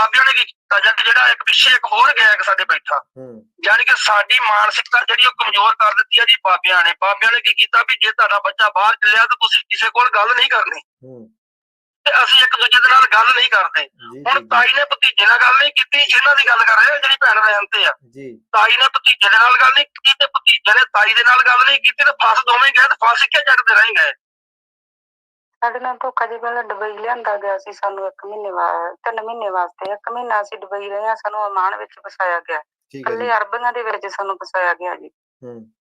ਬਾਬਿਆਂ ਨੇ ਕੀ ਕੀਤਾ? ਜਾਂ ਜਿਹੜਾ ਇੱਕ ਪਿੱਛੇ ਇੱਕ ਹੋਰ ਗਿਆ ਇੱਕ ਸਾਡੇ ਬੈਠਾ। ਹੂੰ। ਯਾਨੀ ਕਿ ਸਾਡੀ ਮਾਨਸਿਕਤਾ ਜਿਹੜੀ ਉਹ ਕਮਜ਼ੋਰ ਕਰ ਦਿੱਤੀ ਹੈ ਜੀ ਬਾਬਿਆਂ ਨੇ। ਬਾਬਿਆਂ ਨੇ ਕੀ ਕੀਤਾ ਵੀ ਜੇ ਤੁਹਾਡਾ ਬੱਚਾ ਬਾਹਰ ਚੱਲਿਆ ਤਾਂ ਤੁਸੀਂ ਕਿਸੇ ਕੋਲ ਗੱਲ ਨਹੀਂ ਕਰਨੀ। ਹੂੰ। ਤੇ ਅਸੀਂ ਇੱਕ ਦੂਜੇ ਦੇ ਨਾਲ ਗੱਲ ਨਹੀਂ ਕਰਦੇ। ਹੁਣ ਤਾਈ ਨੇ ਭਤੀਜੇ ਨਾਲ ਗੱਲ ਨਹੀਂ ਕੀਤੀ ਇਹਨਾਂ ਦੀ ਗੱਲ ਕਰ ਰਹੇ ਜਿਹੜੀ ਭੈਣ ਰਹਿਣ ਤੇ ਆ। ਜੀ। ਤਾਈ ਨੇ ਭਤੀਜੇ ਦੇ ਨਾਲ ਗੱਲ ਨਹੀਂ ਕੀਤੀ ਤੇ ਭਤੀਜੇ ਨੇ ਤਾਈ ਦੇ ਨਾਲ ਗੱਲ ਨਹੀਂ ਕੀਤੀ ਤੇ ਫਸ ਦੋਵੇਂ ਗਏ ਤੇ ਫਸ ਕੇ ਜੱਟ ਦੇ ਰਹਿ ਗਏ। ਸਾਡੇ ਨਾਲ ਧੋਖਾ ਜੀ ਪਹਿਲਾਂ ਦੁਬਈ ਲਿਆਂਦਾ ਗਿਆ ਸੀ ਸਾਨੂੰ ਇੱਕ ਮਹੀਨੇ ਬਾਅਦ ਤਿੰਨ ਮਹੀਨੇ ਵਾਸਤੇ ਇੱਕ ਮਹੀਨਾ ਅਸੀਂ ਦੁਬਈ ਰਹੇ ਹਾਂ ਸਾਨੂੰ ਅਮਾਨ ਵਿੱਚ ਫਸਾਇਆ ਗਿਆ। ਠੀਕ ਹੈ ਜੀ। ਕੱਲੇ ਅਰਬਾਂ ਦੇ ਵਿੱਚ ਸਾਨੂੰ ਫਸਾਇਆ ਗਿਆ ਜੀ। ਹੂੰ।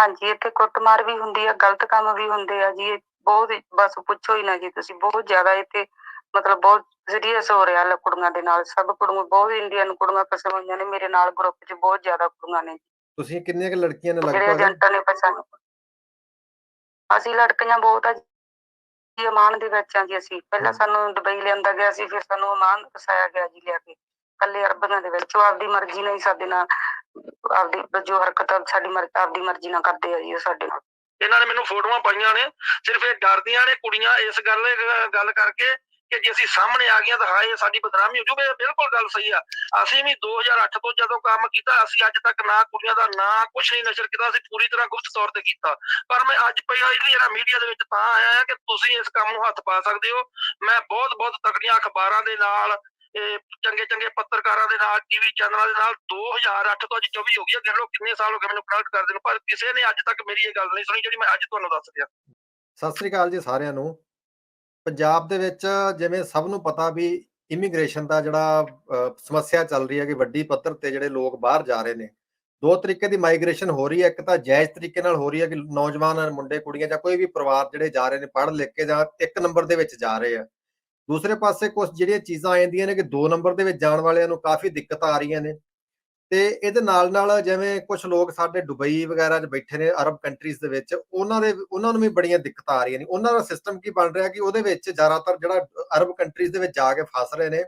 ਹਾਂਜੀ ਇੱਥੇ ਕੁੱਟਮਾਰ ਵੀ ਹੁੰਦੀ ਆ ਗਲਤ ਕੰਮ ਵੀ ਹੁੰਦੇ ਆ ਜੀ। ਇਹ ਬਹੁਤ ਹੀ- ਬਸ ਪੁੱਛੋ ਹੀ ਨਾ ਜੀ ਤੁਸੀਂ ਬਹੁਤ ਜ਼ਿਆਦਾ ਇੱਥੇ ਮਤਲਬ ਬਹੁਤ ਸੀਰੀਅਸ ਹੋ ਰਿਹਾ ਲ ਕੁੜੀਆਂ ਦੇ ਨਾਲ। ਸਭ ਕੁੜੀਆਂ ਬਹੁਤ ਇੰਡੀਅਨ ਕੁੜੀਆਂ ਫਸੀਆਂ ਹੋਈਆਂ ਨੇ ਮੇਰੇ ਨਾਲ ਗਰੁੱਪ 'ਚ ਬਹੁਤ ਜ਼ਿਆਦਾ ਕੁੜੀਆਂ ਨੇ ਤੁਸੀਂ ਕਿੰਨੀਆਂ ਕੁ ਲੜਕੀਆਂ ਨੇ ਜਿਹੜੇ ਲਗਭਗ? ਏਜੰਟਾਂ ਨੇ ਫਸਾਇਆ ਅਸੀਂ ਲੜਕੀਆਂ ਬਹੁਤ ਆ ਜੀ ਅਮਾਨ ਦੇ ਵਿੱਚ ਆ ਜੀ ਅਸੀਂ। ਪਹਿਲਾਂ। ਸਾਨੂੰ ਦੁਬਈ ਲਿਆਂਦਾ ਗਿਆ ਸੀ ਫਿਰ ਸਾਨੂੰ ਅਮਾਨ ਫਸਾਇਆ ਗਿਆ ਜੀ ਲਿਆ ਕੇ। ਕੱਲੇ ਅਰਬਾਂ ਦੇ ਵਿੱਚ। ਉਹ ਆਪਦੀ ਮਰਜ਼ੀ ਨਾਲ ਹੀ ਸਾਡੇ ਨਾਲ ਆਪਦੀ ਜੋ ਹਰਕਤ ਆ ਸਾਡੀ ਮਰਜ਼ੀ ਆਪਦੀ ਮਰਜ਼ੀ ਨਾਲ ਕਰਦੇ ਆ ਜੀ ਉਹ ਸਾਡੇ ਨਾਲ। ਇਹਨਾਂ ਨੇ ਮੈਨੂੰ ਫੋਟੋਆਂ ਪਾਈਆਂ ਨੇ ਸਿਰਫ ਇਹ ਡਰਦੀਆਂ ਨੇ ਕੁੜੀਆਂ ਇਸ ਗੱਲ ਗੱਲ ਕਰਕੇ ਕਿ ਜੇ ਅਸੀਂ ਸਾਹਮਣੇ ਆ ਗਈਆਂ ਤਾਂ ਹਾਏ, ਸਾਡੀ ਬਦਨਾਮੀ ਹੋ ਜੂਵੇ ਬਿਲਕੁਲ ਗੱਲ ਸਹੀ ਆ। ਅਸੀਂ ਵੀ 2008 ਤੋਂ ਜਦੋਂ ਕੰਮ ਕੀਤਾ, ਅਸੀਂ ਅੱਜ ਤੱਕ ਨਾ ਕੁੜੀਆਂ ਦਾ ਨਾਂ ਕੁਝ ਨਹੀਂ ਨਸ਼ਰ ਕੀਤਾ, ਅਸੀਂ ਪੂਰੀ ਤਰ੍ਹਾਂ ਗੁਪਤ ਤੌਰ ਤੇ ਕੀਤਾ। ਪਰ ਮੈਂ ਅੱਜ ਪਹਿਲਾਂ ਜਿਹੜੀ ਜਿਹੜਾ ਮੀਡੀਆ ਦੇ ਵਿੱਚ ਤਾਂ ਆਇਆ ਹਾਂ ਕਿ ਤੁਸੀਂ ਇਸ ਕੰਮ ਨੂੰ ਹੱਥ ਪਾ ਸਕਦੇ ਹੋ। ਮੈਂ ਬਹੁਤ ਬਹੁਤ ਤਕੜੀਆਂ ਅਖਬਾਰਾਂ ਦੇ ਨਾਲ ਚੰਗੇ ਚੰਗੇ ਪੱਤਰਕਾਰਾਂ ਦੇ ਨਾਲ, ਟੀਵੀ ਚੈਨਲਾਂ ਦੇ ਨਾਲ 2008 ਤੋਂ ਅੱਜ 24 ਹੋ ਗਈ ਹੈ ਗਿਣ ਕਿੰਨੇ ਸਾਲ ਹੋ ਗਏ ਮੈਨੂੰ ਕਨੈਕਟ ਕਰਦੇ ਨੂੰ, ਪਰ ਕਿਸੇ ਨੇ ਅੱਜ ਤੱਕ ਮੇਰੀ ਇਹ ਗੱਲ ਨਹੀਂ ਸੁਣੀ ਜਿਹੜੀ ਮੈਂ ਅੱਜ ਤੁਹਾਨੂੰ ਦੱਸ ਰਿਹਾ। ਸਤਿ ਸ੍ਰੀ ਅਕਾਲ ਜੀ ਸਾਰਿਆਂ ਨੂੰ। ਪੰਜਾਬ ਦੇ ਵਿੱਚ ਜਿਵੇਂ ਸਭ ਨੂੰ ਪਤਾ ਵੀ ਇਮੀਗ੍ਰੇਸ਼ਨ ਦਾ ਜਿਹੜਾ ਸਮੱਸਿਆ ਚੱਲ ਰਹੀ ਹੈ ਕਿ ਵੱਡੀ ਪੱਧਰ ਤੇ ਜਿਹੜੇ ਲੋਕ ਬਾਹਰ ਜਾ ਰਹੇ ਨੇ, ਦੋ ਤਰੀਕੇ ਦੀ ਮਾਈਗ੍ਰੇਸ਼ਨ ਹੋ ਰਹੀ ਹੈ, ਇੱਕ ਤਾਂ ਜਾਇਜ਼ ਤਰੀਕੇ ਨਾਲ ਹੋ ਰਹੀ ਹੈ ਕਿ ਨੌਜਵਾਨ ਮੁੰਡੇ, ਕੁੜੀਆਂ ਜਾਂ ਕੋਈ ਵੀ ਪਰਿਵਾਰ ਜਿਹੜੇ ਜਾ ਰਹੇ ਨੇ ਪੜ੍ਹ ਲਿਖ ਕੇ ਜਾਂ ਇੱਕ ਨੰਬਰ ਦੇ ਵਿੱਚ ਜਾ ਰਹੇ ਆ। ਦੂਸਰੇ ਪਾਸੇ ਕੁਝ ਜਿਹੜੀਆਂ ਚੀਜ਼ਾਂ ਆ ਜਾਂਦੀਆਂ ਨੇ ਕਿ ਦੋ ਨੰਬਰ ਦੇ ਵਿੱਚ ਜਾਣ ਵਾਲਿਆਂ ਨੂੰ ਕਾਫੀ ਦਿੱਕਤਾਂ ਆ ਰਹੀਆਂ ਨੇ ਤੇ ਇਹਦੇ ਨਾਲ ਨਾਲ ਜਿਵੇਂ ਕੁਝ ਲੋਕ ਸਾਡੇ ਦੁਬਈ ਵਗੈਰਾ 'ਚ ਬੈਠੇ ਨੇ ਅਰਬ ਕੰਟਰੀਜ਼ ਦੇ ਵਿੱਚ, ਉਹਨਾਂ ਦੇ, ਉਹਨਾਂ ਨੂੰ ਵੀ ਬੜੀਆਂ ਦਿੱਕਤਾਂ ਆ ਰਹੀਆਂ ਨੇ। ਉਹਨਾਂ ਦਾ ਸਿਸਟਮ ਕੀ ਬਣ ਰਿਹਾ ਕਿ ਉਹਦੇ ਵਿੱਚ ਜ਼ਿਆਦਾਤਰ ਜਿਹੜਾ ਅਰਬ ਕੰਟਰੀਜ਼ ਦੇ ਵਿੱਚ ਜਾ ਕੇ ਫਸ ਰਹੇ ਨੇ,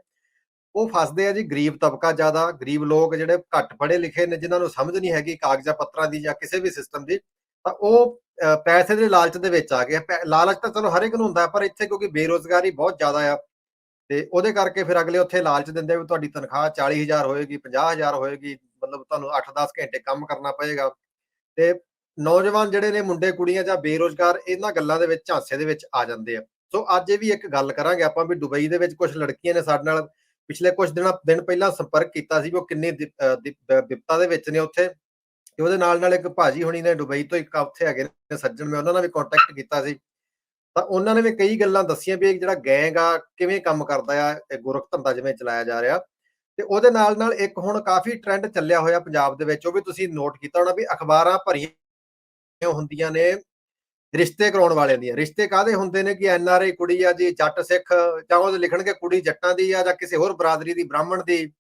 ਉਹ ਫਸਦੇ ਆ ਜੀ ਗਰੀਬ ਤਬਕਾ ਜ਼ਿਆਦਾ, ਗਰੀਬ ਲੋਕ ਜਿਹੜੇ ਘੱਟ ਪੜ੍ਹੇ ਲਿਖੇ ਨੇ, ਜਿਨ੍ਹਾਂ ਨੂੰ ਸਮਝ ਨਹੀਂ ਹੈਗੀ ਕਾਗਜ਼ਾਂ ਪੱਤਰਾਂ ਦੀ ਜਾਂ ਕਿਸੇ ਵੀ ਸਿਸਟਮ ਦੀ, ਤਾਂ ਉਹ ਪੈਸੇ ਦੇ ਲਾਲਚ ਦੇ ਵਿੱਚ ਆ ਗਏ ਪੈ- ਲਾਲਚ ਤਾਂ ਚਲੋ ਹਰ ਇੱਕ ਨੂੰ ਹੁੰਦਾ, ਪਰ ਇੱਥੇ ਕਿਉਂਕਿ ਬੇਰੋਜ਼ਗਾਰੀ ਬਹੁਤ ਜ਼ਿਆਦਾ ਆ ਤੇ ਉਹਦੇ ਕਰਕੇ ਫਿਰ ਅਗਲੇ ਉੱਥੇ ਲਾਲਚ ਦਿੰਦੇ ਆ ਵੀ ਤੁਹਾਡੀ ਤਨਖਾਹ 40000 ਹੋਏਗੀ 50000 ਹੋਏਗੀ, ਮਤਲਬ ਤੁਹਾਨੂੰ 8-10 ਘੰਟੇ ਕੰਮ ਕਰਨਾ ਪਏਗਾ। ਤੇ ਨੌਜਵਾਨ ਜਿਹੜੇ ਨੇ ਮੁੰਡੇ, ਕੁੜੀਆਂ ਜਾਂ ਬੇਰੋਜ਼ਗਾਰ, ਇਹਨਾਂ ਗੱਲਾਂ ਦੇ ਵਿੱਚ, ਝਾਂਸੇ ਦੇ ਵਿੱਚ ਆ ਜਾਂਦੇ ਆ। ਸੋ ਅੱਜ ਇਹ ਵੀ ਇੱਕ ਗੱਲ ਕਰਾਂਗੇ ਆਪਾਂ ਵੀ ਦੁਬਈ ਦੇ ਵਿੱਚ ਕੁਝ ਲੜਕੀਆਂ ਨੇ ਸਾਡੇ ਨਾਲ ਪਿਛਲੇ ਕੁਝ ਦਿਨਾਂ, ਦਿਨ ਪਹਿਲਾਂ ਸੰਪਰਕ ਕੀਤਾ ਸੀ ਵੀ ਉਹ ਕਿੰਨੀ ਦਿ- ਵਿਪਤਾ ਦੇ ਵਿੱਚ ਨੇ ਉੱਥੇ। ਤੇ ਉਹਦੇ ਨਾਲ ਨਾਲ ਇੱਕ ਭਾਜੀ ਹੁਣੀ ਨੇ ਦੁਬਈ ਤੋਂ ਇੱਕ ਉੱਥੇ ਹੈਗੇ ਨੇ ਸੱਜਣ, ਮੈਂ ਉਹਨਾਂ ਨਾਲ ਵੀ ਕੰਟੈਕਟ ਕੀਤਾ ਸੀ। ਤਾਂ ਉਹਨਾਂ ਨੇ ਵੀ ਕਈ ਗੱਲਾਂ ਦੱਸੀਆਂ ਵੀ ਜਿਹੜਾ ਗੈਂਗ ਆ, ਕਿਵੇਂ ਕੰਮ ਕਰਦਾ ਆ, ਇਹ ਗੋਰਖ ਧੰਦਾ ਜਿਵੇਂ ਚਲਾਇਆ ਜਾ ਰਿਹਾ। ਤੇ ਉਹਦੇ ਨਾਲ ਨਾਲ ਇੱਕ ਹੁਣ ਕਾਫੀ ਟ੍ਰੈਂਡ ਚੱਲਿਆ ਹੋਇਆ ਪੰਜਾਬ ਦੇ ਵਿੱਚ, ਉਹ ਵੀ ਤੁਸੀਂ ਨੋਟ ਕੀਤਾ ਹੋਣਾ ਵੀ ਅਖਬਾਰਾਂ ਭਰੀਆਂ ਹੁੰਦੀਆਂ ਨੇ, ਰਿਸ਼ਤੇ ਕਰਾਉਣ ਵਾਲਿਆਂ ਦੀਆਂ। ਰਿਸ਼ਤੇ ਕਾਦੇ ਹੁੰਦੇ ਨੇ ਕਿ ਐਨ ਆਰ ਆਈ ਕੁੜੀ ਆ ਜੀ, ਜੱਟ ਸਿੱਖ, ਜਾਂ ਉਹ ਲਿਖਣਗੇ ਕੁੜੀ ਜੱਟਾਂ ਦੀ ਆ ਜਾਂ ਕਿਸੇ ਹੋਰ ਬਰਾਦਰੀ ਦੀ, ਬ੍ਰਾਹਮਣ ਦੀ।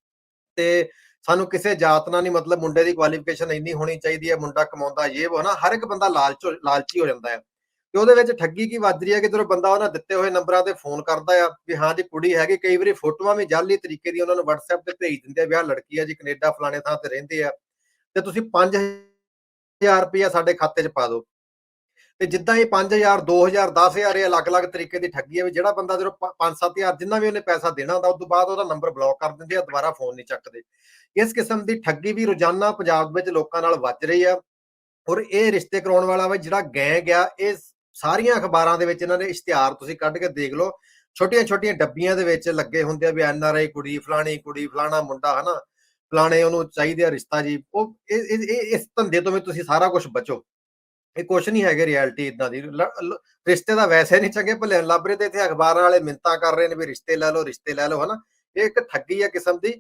ਤੇ ਸਾਨੂੰ ਕਿਸੇ ਜਾਤ ਨਾਲ ਨਹੀਂ ਮਤਲਬ ਮੁੰਡੇ ਦੀ ਕੁਆਲੀਫਿਕੇਸ਼ਨ ਇੰਨੀ ਹੋਣੀ ਚਾਹੀਦੀ ਹੈ, ਮੁੰਡਾ ਕਮਾਉਂਦਾ ਇਹ ਉਹ ਨਾ, ਹਰ ਇੱਕ ਬੰਦਾ ਲਾਲਚ ਲਾਲਚੀ ਹੋ ਜਾਂਦਾ ਹੈ। ਤੇ ਉਹਦੇ ਵਿੱਚ ਠੱਗੀ ਕੀ ਵੱਜ ਰਹੀ ਹੈ ਕਿ ਜਦੋਂ ਬੰਦਾ ਉਹਨਾਂ ਦਿੱਤੇ ਹੋਏ ਨੰਬਰਾਂ ਤੇ ਫੋਨ ਕਰਦਾ ਆ ਵੀ ਹਾਂ ਜੀ ਕੁੜੀ ਹੈਗੀ, ਕਈ ਵਾਰੀ ਫੋਟੋਆਂ ਵੀ ਜਾਲੀ ਤਰੀਕੇ ਦੀ ਉਹਨਾਂ ਨੂੰ WhatsApp ਤੇ ਭੇਜ ਦਿੰਦੇ ਆ ਵੀ ਆਹ ਲੜਕੀ ਆ ਜੀ ਕੈਨੇਡਾ ਫਲਾਣੇ ਥਾਂ ਤੇ ਰਹਿੰਦੇ ਆ, ਤੇ ਤੁਸੀਂ 5000 ਰੁਪਇਆ ਸਾਡੇ ਖਾਤੇ 'ਚ ਪਾ ਦਿਓ। ਤੇ ਜਿੱਦਾਂ ਇਹ 5000 2000 10000 ਇਹ ਅਲੱਗ-ਅਲੱਗ ਤਰੀਕੇ ਦੀ ਠੱਗੀ ਹੈ ਵੀ ਜਿਹੜਾ ਬੰਦਾ ਜਦੋਂ 5-7000 ਜਿੰਨਾ ਵੀ ਉਹਨੇ ਪੈਸਾ ਦੇਣਾ ਹੁੰਦਾ ਉਸ ਤੋਂ ਬਾਅਦ ਉਹਦਾ ਨੰਬਰ ਬਲੌਕ ਕਰ ਦਿੰਦੇ ਆ, ਦੁਬਾਰਾ ਫੋਨ ਨਹੀਂ ਚੱਕਦੇ। ਇਸ ਕਿਸਮ ਦੀ ਠੱਗੀ ਵੀ ਰੋਜ਼ਾਨਾ ਪੰਜਾਬ ਵਿੱਚ ਲੋਕਾਂ ਨਾਲ ਵੱਜ ਰਹੀ ਆ। ਔਰ ਇਹ ਰਿਸ਼ਤੇ ਕਰਾਉਣ ਵਾਲਾ ਵਾ ਜਿਹੜਾ ਗੈਂਗ ਆ, ਇਹ ਸਾਰੀਆਂ ਅਖਬਾਰਾਂ ਦੇ ਵਿੱਚ ਇਹਨਾਂ ਨੇ ਇਸ਼ਤਿਹਾਰ ਤੁਸੀਂ ਕੱਢ ਕੇ ਦੇਖ ਲਓ। ਛੋਟੀਆਂ-ਛੋਟੀਆਂ ਡੱਬੀਆਂ ਦੇ ਵਿੱਚ ਲੱਗੇ ਹੁੰਦੇ ਆ ਵੀ ਐਨ ਆਰ ਆਈ ਕੁੜੀ, ਫਲਾਣੀ ਕੁੜੀ, ਫਲਾਣਾ ਮੁੰਡਾ, ਹਨਾ? ਫਲਾਣੇ ਉਹਨੂੰ ਚਾਹੀਦੇ ਆ ਰਿਸ਼ਤਾ ਜੀ। ਉਹ ਇਹ ਇਸ ਧੰਦੇ ਤੋਂ ਵੀ ਤੁਸੀਂ ਸਾਰਾ ਕੁਝ ਬਚੋ। ਇਹ ਕੁਛ ਨਹੀਂ ਹੈਗੇ ਰਿਐਲਿਟੀ ਇਦਾਂ ਦੀ। ਰਿਸ਼ਤੇ ਦਾ ਵੈਸੇ ਨਹੀਂ ਚੰਗੇ ਭਲੇ। ਲੱਭ ਰਹੇ ਤੇ ਇੱਥੇ ਅਖਬਾਰਾਂ ਵਾਲੇ ਮਿੰਤਾ ਕਰ ਰਹੇ ਨੇ ਵੀ ਰਿਸ਼ਤੇ ਲੈ ਲਓ, ਰਿਸ਼ਤੇ ਲੈ ਲਓ, ਹਨਾ? ਇਹ ਇੱਕ ਠੱਗੀ ਆ ਕਿਸਮ ਦੀ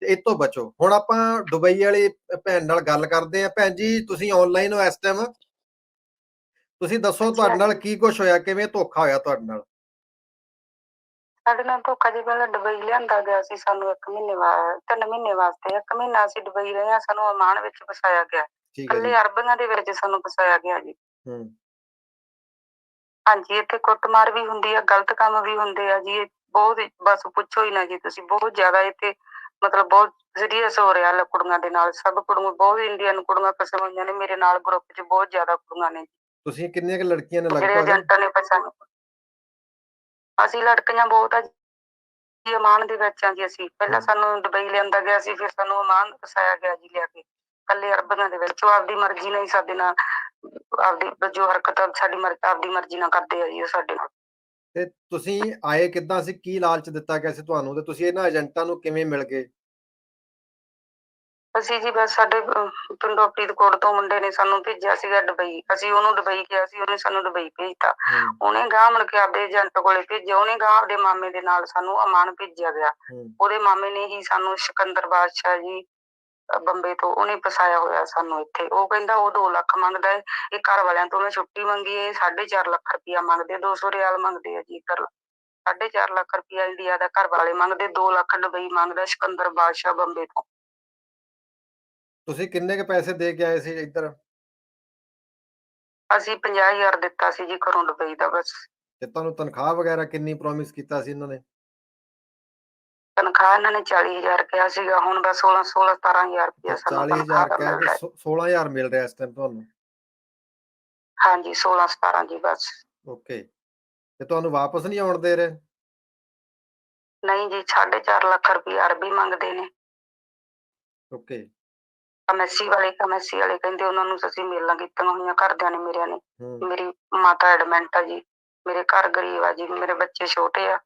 ਤੇ ਇਹ ਤੋਂ ਬਚੋ। ਹੁਣ ਆਪਾਂ ਦੁਬਈ ਵਾਲੀ ਭੈਣ ਨਾਲ ਗੱਲ ਕਰਦੇ ਆ। ਭੈਣ ਜੀ, ਤੁਸੀਂ ਆਨਲਾਈਨ ਹੋ ਇਸ ਟਾਈਮ ਤੁਸੀਂ ਦੱਸੋ ਤੁਹਾਡੇ ਨਾਲ ਕੀ ਕੁਝ ਹੋਇਆ? ਕਿਵੇਂ ਧੋਖਾ ਹੋਇਆ ਤੁਹਾਡੇ ਨਾਲ? ਸਾਡੇ ਨਾਲ ਧੋਖਾ ਜੀ ਪਹਿਲਾਂ ਦੁਬਈ ਲਿਆਂਦਾ ਗਿਆ ਸੀ ਸਾਨੂੰ ਇੱਕ ਮਹੀਨੇ ਬਾਅਦ ਤਿੰਨ ਮਹੀਨੇ ਵਾਸਤੇ ਇੱਕ ਮਹੀਨਾ ਅਸੀਂ ਦੁਬਈ ਰਹੇ ਹਾਂ ਸਾਨੂੰ ਅਮਾਨ ਵਿੱਚ ਫਸਾਇਆ ਗਿਆ। ਕੱਲੇ ਅਰਬਾਂ ਦੇ ਵਿੱਚ ਸਾਨੂੰ ਫਸਾਇਆ ਗਿਆ ਜੀ। ਹੂੰ। ਹਾਂਜੀ ਇੱਥੇ ਕੁੱਟਮਾਰ ਵੀ ਹੁੰਦੀ ਆ ਗਲਤ ਕੰਮ ਵੀ ਹੁੰਦੇ ਆ ਜੀ ਬਹੁਤ ਬਸ ਪੁੱਛੋ ਹੀ ਨਾ ਜੀ ਤੁਸੀਂ ਬਹੁਤ ਜ਼ਿਆਦਾ ਇੱਥੇ ਮਤਲਬ ਬਹੁਤ ਸੀਰੀਅਸ ਹੋ ਰਿਹਾ ਕੁੜੀਆਂ ਦੇ ਨਾਲ ਸਭ ਕੁੜੀਆਂ ਬਹੁਤ ਇੰਡੀਅਨ ਕੁੜੀਆਂ ਫਸੀਆਂ ਹੋਈਆਂ ਨੇ ਮੇਰੇ ਨਾਲ ਗਰੁੱਪ 'ਚ ਬਹੁਤ ਜ਼ਿਆਦਾ ਕੁੜੀਆਂ ਨੇ ਤੁਸੀਂ ਕਿੰਨੀਆਂ ਕੁ ਲੜਕੀਆਂ ਨੇ ਜਿਹੜੇ ਲਗਭਗ ਏਜੰਟਾਂ ਨੇ ਫਸਾਇਆ ਅਸੀਂ ਲੜਕੀਆਂ ਬਹੁਤ ਆ ਜੀ ਅਮਾਨ ਦੇ ਵਿੱਚ ਆ ਜੀ ਅਸੀਂ। ਪਹਿਲਾਂ ਹਮ। ਸਾਨੂੰ ਦੁਬਈ ਲਿਆਂਦਾ ਗਿਆ ਸੀ ਫਿਰ ਸਾਨੂੰ ਅਮਾਨ ਫਸਾਇਆ ਗਿਆ ਜੀ ਲਿਆ ਕੇ। ਕੱਲੇ ਅਰਬਾਂ ਦੇ ਵਿੱਚ। ਉਹ ਆਪਦੀ ਮਰਜ਼ੀ ਨਾਲ ਹੀ ਸਾਡੇ ਨਾਲ ਆਪਦੀ ਜੋ ਹਰਕਤਾਂ ਸਾਡੀ ਮਰਜ਼ੀ ਆਪਦੀ ਮਰਜ਼ੀ ਨਾਲ ਕਰਦੇ ਆ ਜੀ ਉਹ ਸਾਡੇ ਨਾਲ। ਤੇ ਤੁਸੀਂ ਆਏ ਕਿੱਦਾਂ ਸੀ? ਕੀ ਲਾਲਚ ਦਿੱਤਾ ਗਿਆ ਸੀ ਤੁਹਾਨੂੰ? ਤੇ ਤੁਸੀਂ ਇਹਨਾਂ ਏਜੰਟਾਂ ਨੂੰ ਕਿਵੇਂ ਮਿਲ ਗਏ? ਅਸੀਂ ਜੀ ਬਸ ਸਾਡੇ ਅਹ, ਪਿੰਡੋਂ ਫਰੀਦਕੋਟ ਤੋਂ ਮੁੰਡੇ ਨੇ ਸਾਨੂੰ ਭੇਜਿਆ ਸੀਗਾ ਦੁਬਈ। ਅਸੀਂ ਉਹਨੂੰ ਦੁਬਈ ਕਿਹਾ ਸੀ ਉਹਨੇ ਸਾਨੂੰ ਦੁਬਈ ਭੇਜਤਾ। ਹੂੰ। ਉਹਨੇ ਗਾਂ ਮੁੜ ਕੇ ਆਪਦੇ ਏਜੰਟ ਕੋਲੇ ਭੇਜਿਆ। ਉਹਨੇ ਗਾਂ ਆਪਦੇ ਮਾਮੇ ਦੇ ਨਾਲ ਸਾਨੂੰ ਅਮਾਨ ਭੇਜਿਆ ਗਿਆ। ਹੂੰ। ਉਹਦੇ ਮਾਮੇ ਨੇ ਹੀ ਸਾਨੂੰ ਸਿਕੰਦਰ ਬਾਦਸ਼ਾਹ ਜੀ ਅਹ ਬੰਬੇ ਤੋਂ ਉਹਨੇ ਫਸਾਇਆ ਹੋਇਆ ਸਾਨੂੰ ਇੱਥੇ। ਉਹ ਕਹਿੰਦਾ ਉਹ 2 ਲੱਖ ਮੰਗਦਾ ਹੈ। ਇਹ ਘਰ ਵਾਲਿਆਂ ਤੋਂ ਮੈਂ ਛੁੱਟੀ ਮੰਗੀ ਹੈ। 4.5 ਲੱਖ ਰੁਪਇਆ ਮੰਗਦੇ 200 ਰਿਆਲ ਮੰਗਦੇ ਆ ਜੀ ਇੱਧਰ। 4.5 ਲੱਖ ਰੁਪਇਆ ਇੰਡੀਆ ਦਾ ਘਰ ਵਾਲੇ ਮੰਗਦੇ। 2 ਲੱਖ ਦੁਬਈ ਮੰਗਦਾ ਸਿਕੰਦਰ ਬਾਦਸ਼ਾਹ ਬੰਬੇ ਤੋਂ। ਤੁਸੀਂ ਕਿੰਨੇ ਕ ਪੈਸੇ ਦੇ ਕੇ ਆਏ ਸੀ ਇੱਧਰ? ਅਸੀਂ 50000 ਦਿੱਤਾ ਸੀ ਜੀ ਘਰੋਂ ਦੁਬਈ ਦਾ ਬਸ। ਤੇ ਤੁਹਾਨੂੰ ਤਨਖਾਹ ਵਗੈਰਾ ਕਿੰਨੀ ਪ੍ਰੋਮਿਸ ਕੀਤਾ ਸੀ ਇਹਨਾਂ ਨੇ? ਤਨਖਾਹ ਇਹਨਾਂ ਨੇ 40000 ਕਿਹਾ ਸੀਗਾ ਹੁਣ ਬਸ 16 16 17000 ਰੁਪਇਆ ਸਾਨੂੰ 40000 ਤਨਖਾਹ ਦਾ ਕਹਿ ਮਿਲਦਾ ਕੇ ਹੈ। ਸੋ- 16000 ਮਿਲ ਰਿਹਾ ਇਸ ਟਾਈਮ ਤੁਹਾਨੂੰ? ਹਾਂਜੀ 16 17 ਜੀ ਬਸ। ਓਕੇ ਤੇ ਤੁਹਾਨੂੰ ਵਾਪਸ ਨਹੀਂ ਆਉਣ ਦੇ ਰਹੇ? ਨਹੀਂ ਜੀ 4.5 ਲੱਖ ਰੁਪਇਆ ਅਰਬੀ ਮੰਗਦੇ ਨੇ। ਓਕੇ ਕਮੈਸੀ ਵਾਲੇ ਕਮੈਸੀ ਵਾਲੇ ਕਹਿੰਦੇ ਉਹਨਾਂ ਨੂੰ ਅਸੀਂ ਮੇਲਾਂ ਕੀਤੀਆਂ ਹੋਈਆਂ ਘਰਦਿਆਂ ਨੇ ਮੇਰਿਆਂ ਨੇ। ਮੇਰੀ ਮਾਤਾ ਐਡਮਿਟ ਆ ਜੀ ਮੇਰੇ ਘਰ ਗਰੀਬ ਆ ਜੀ ਮੇਰੇ ਬੱਚੇ ਛੋਟੇ ਆ।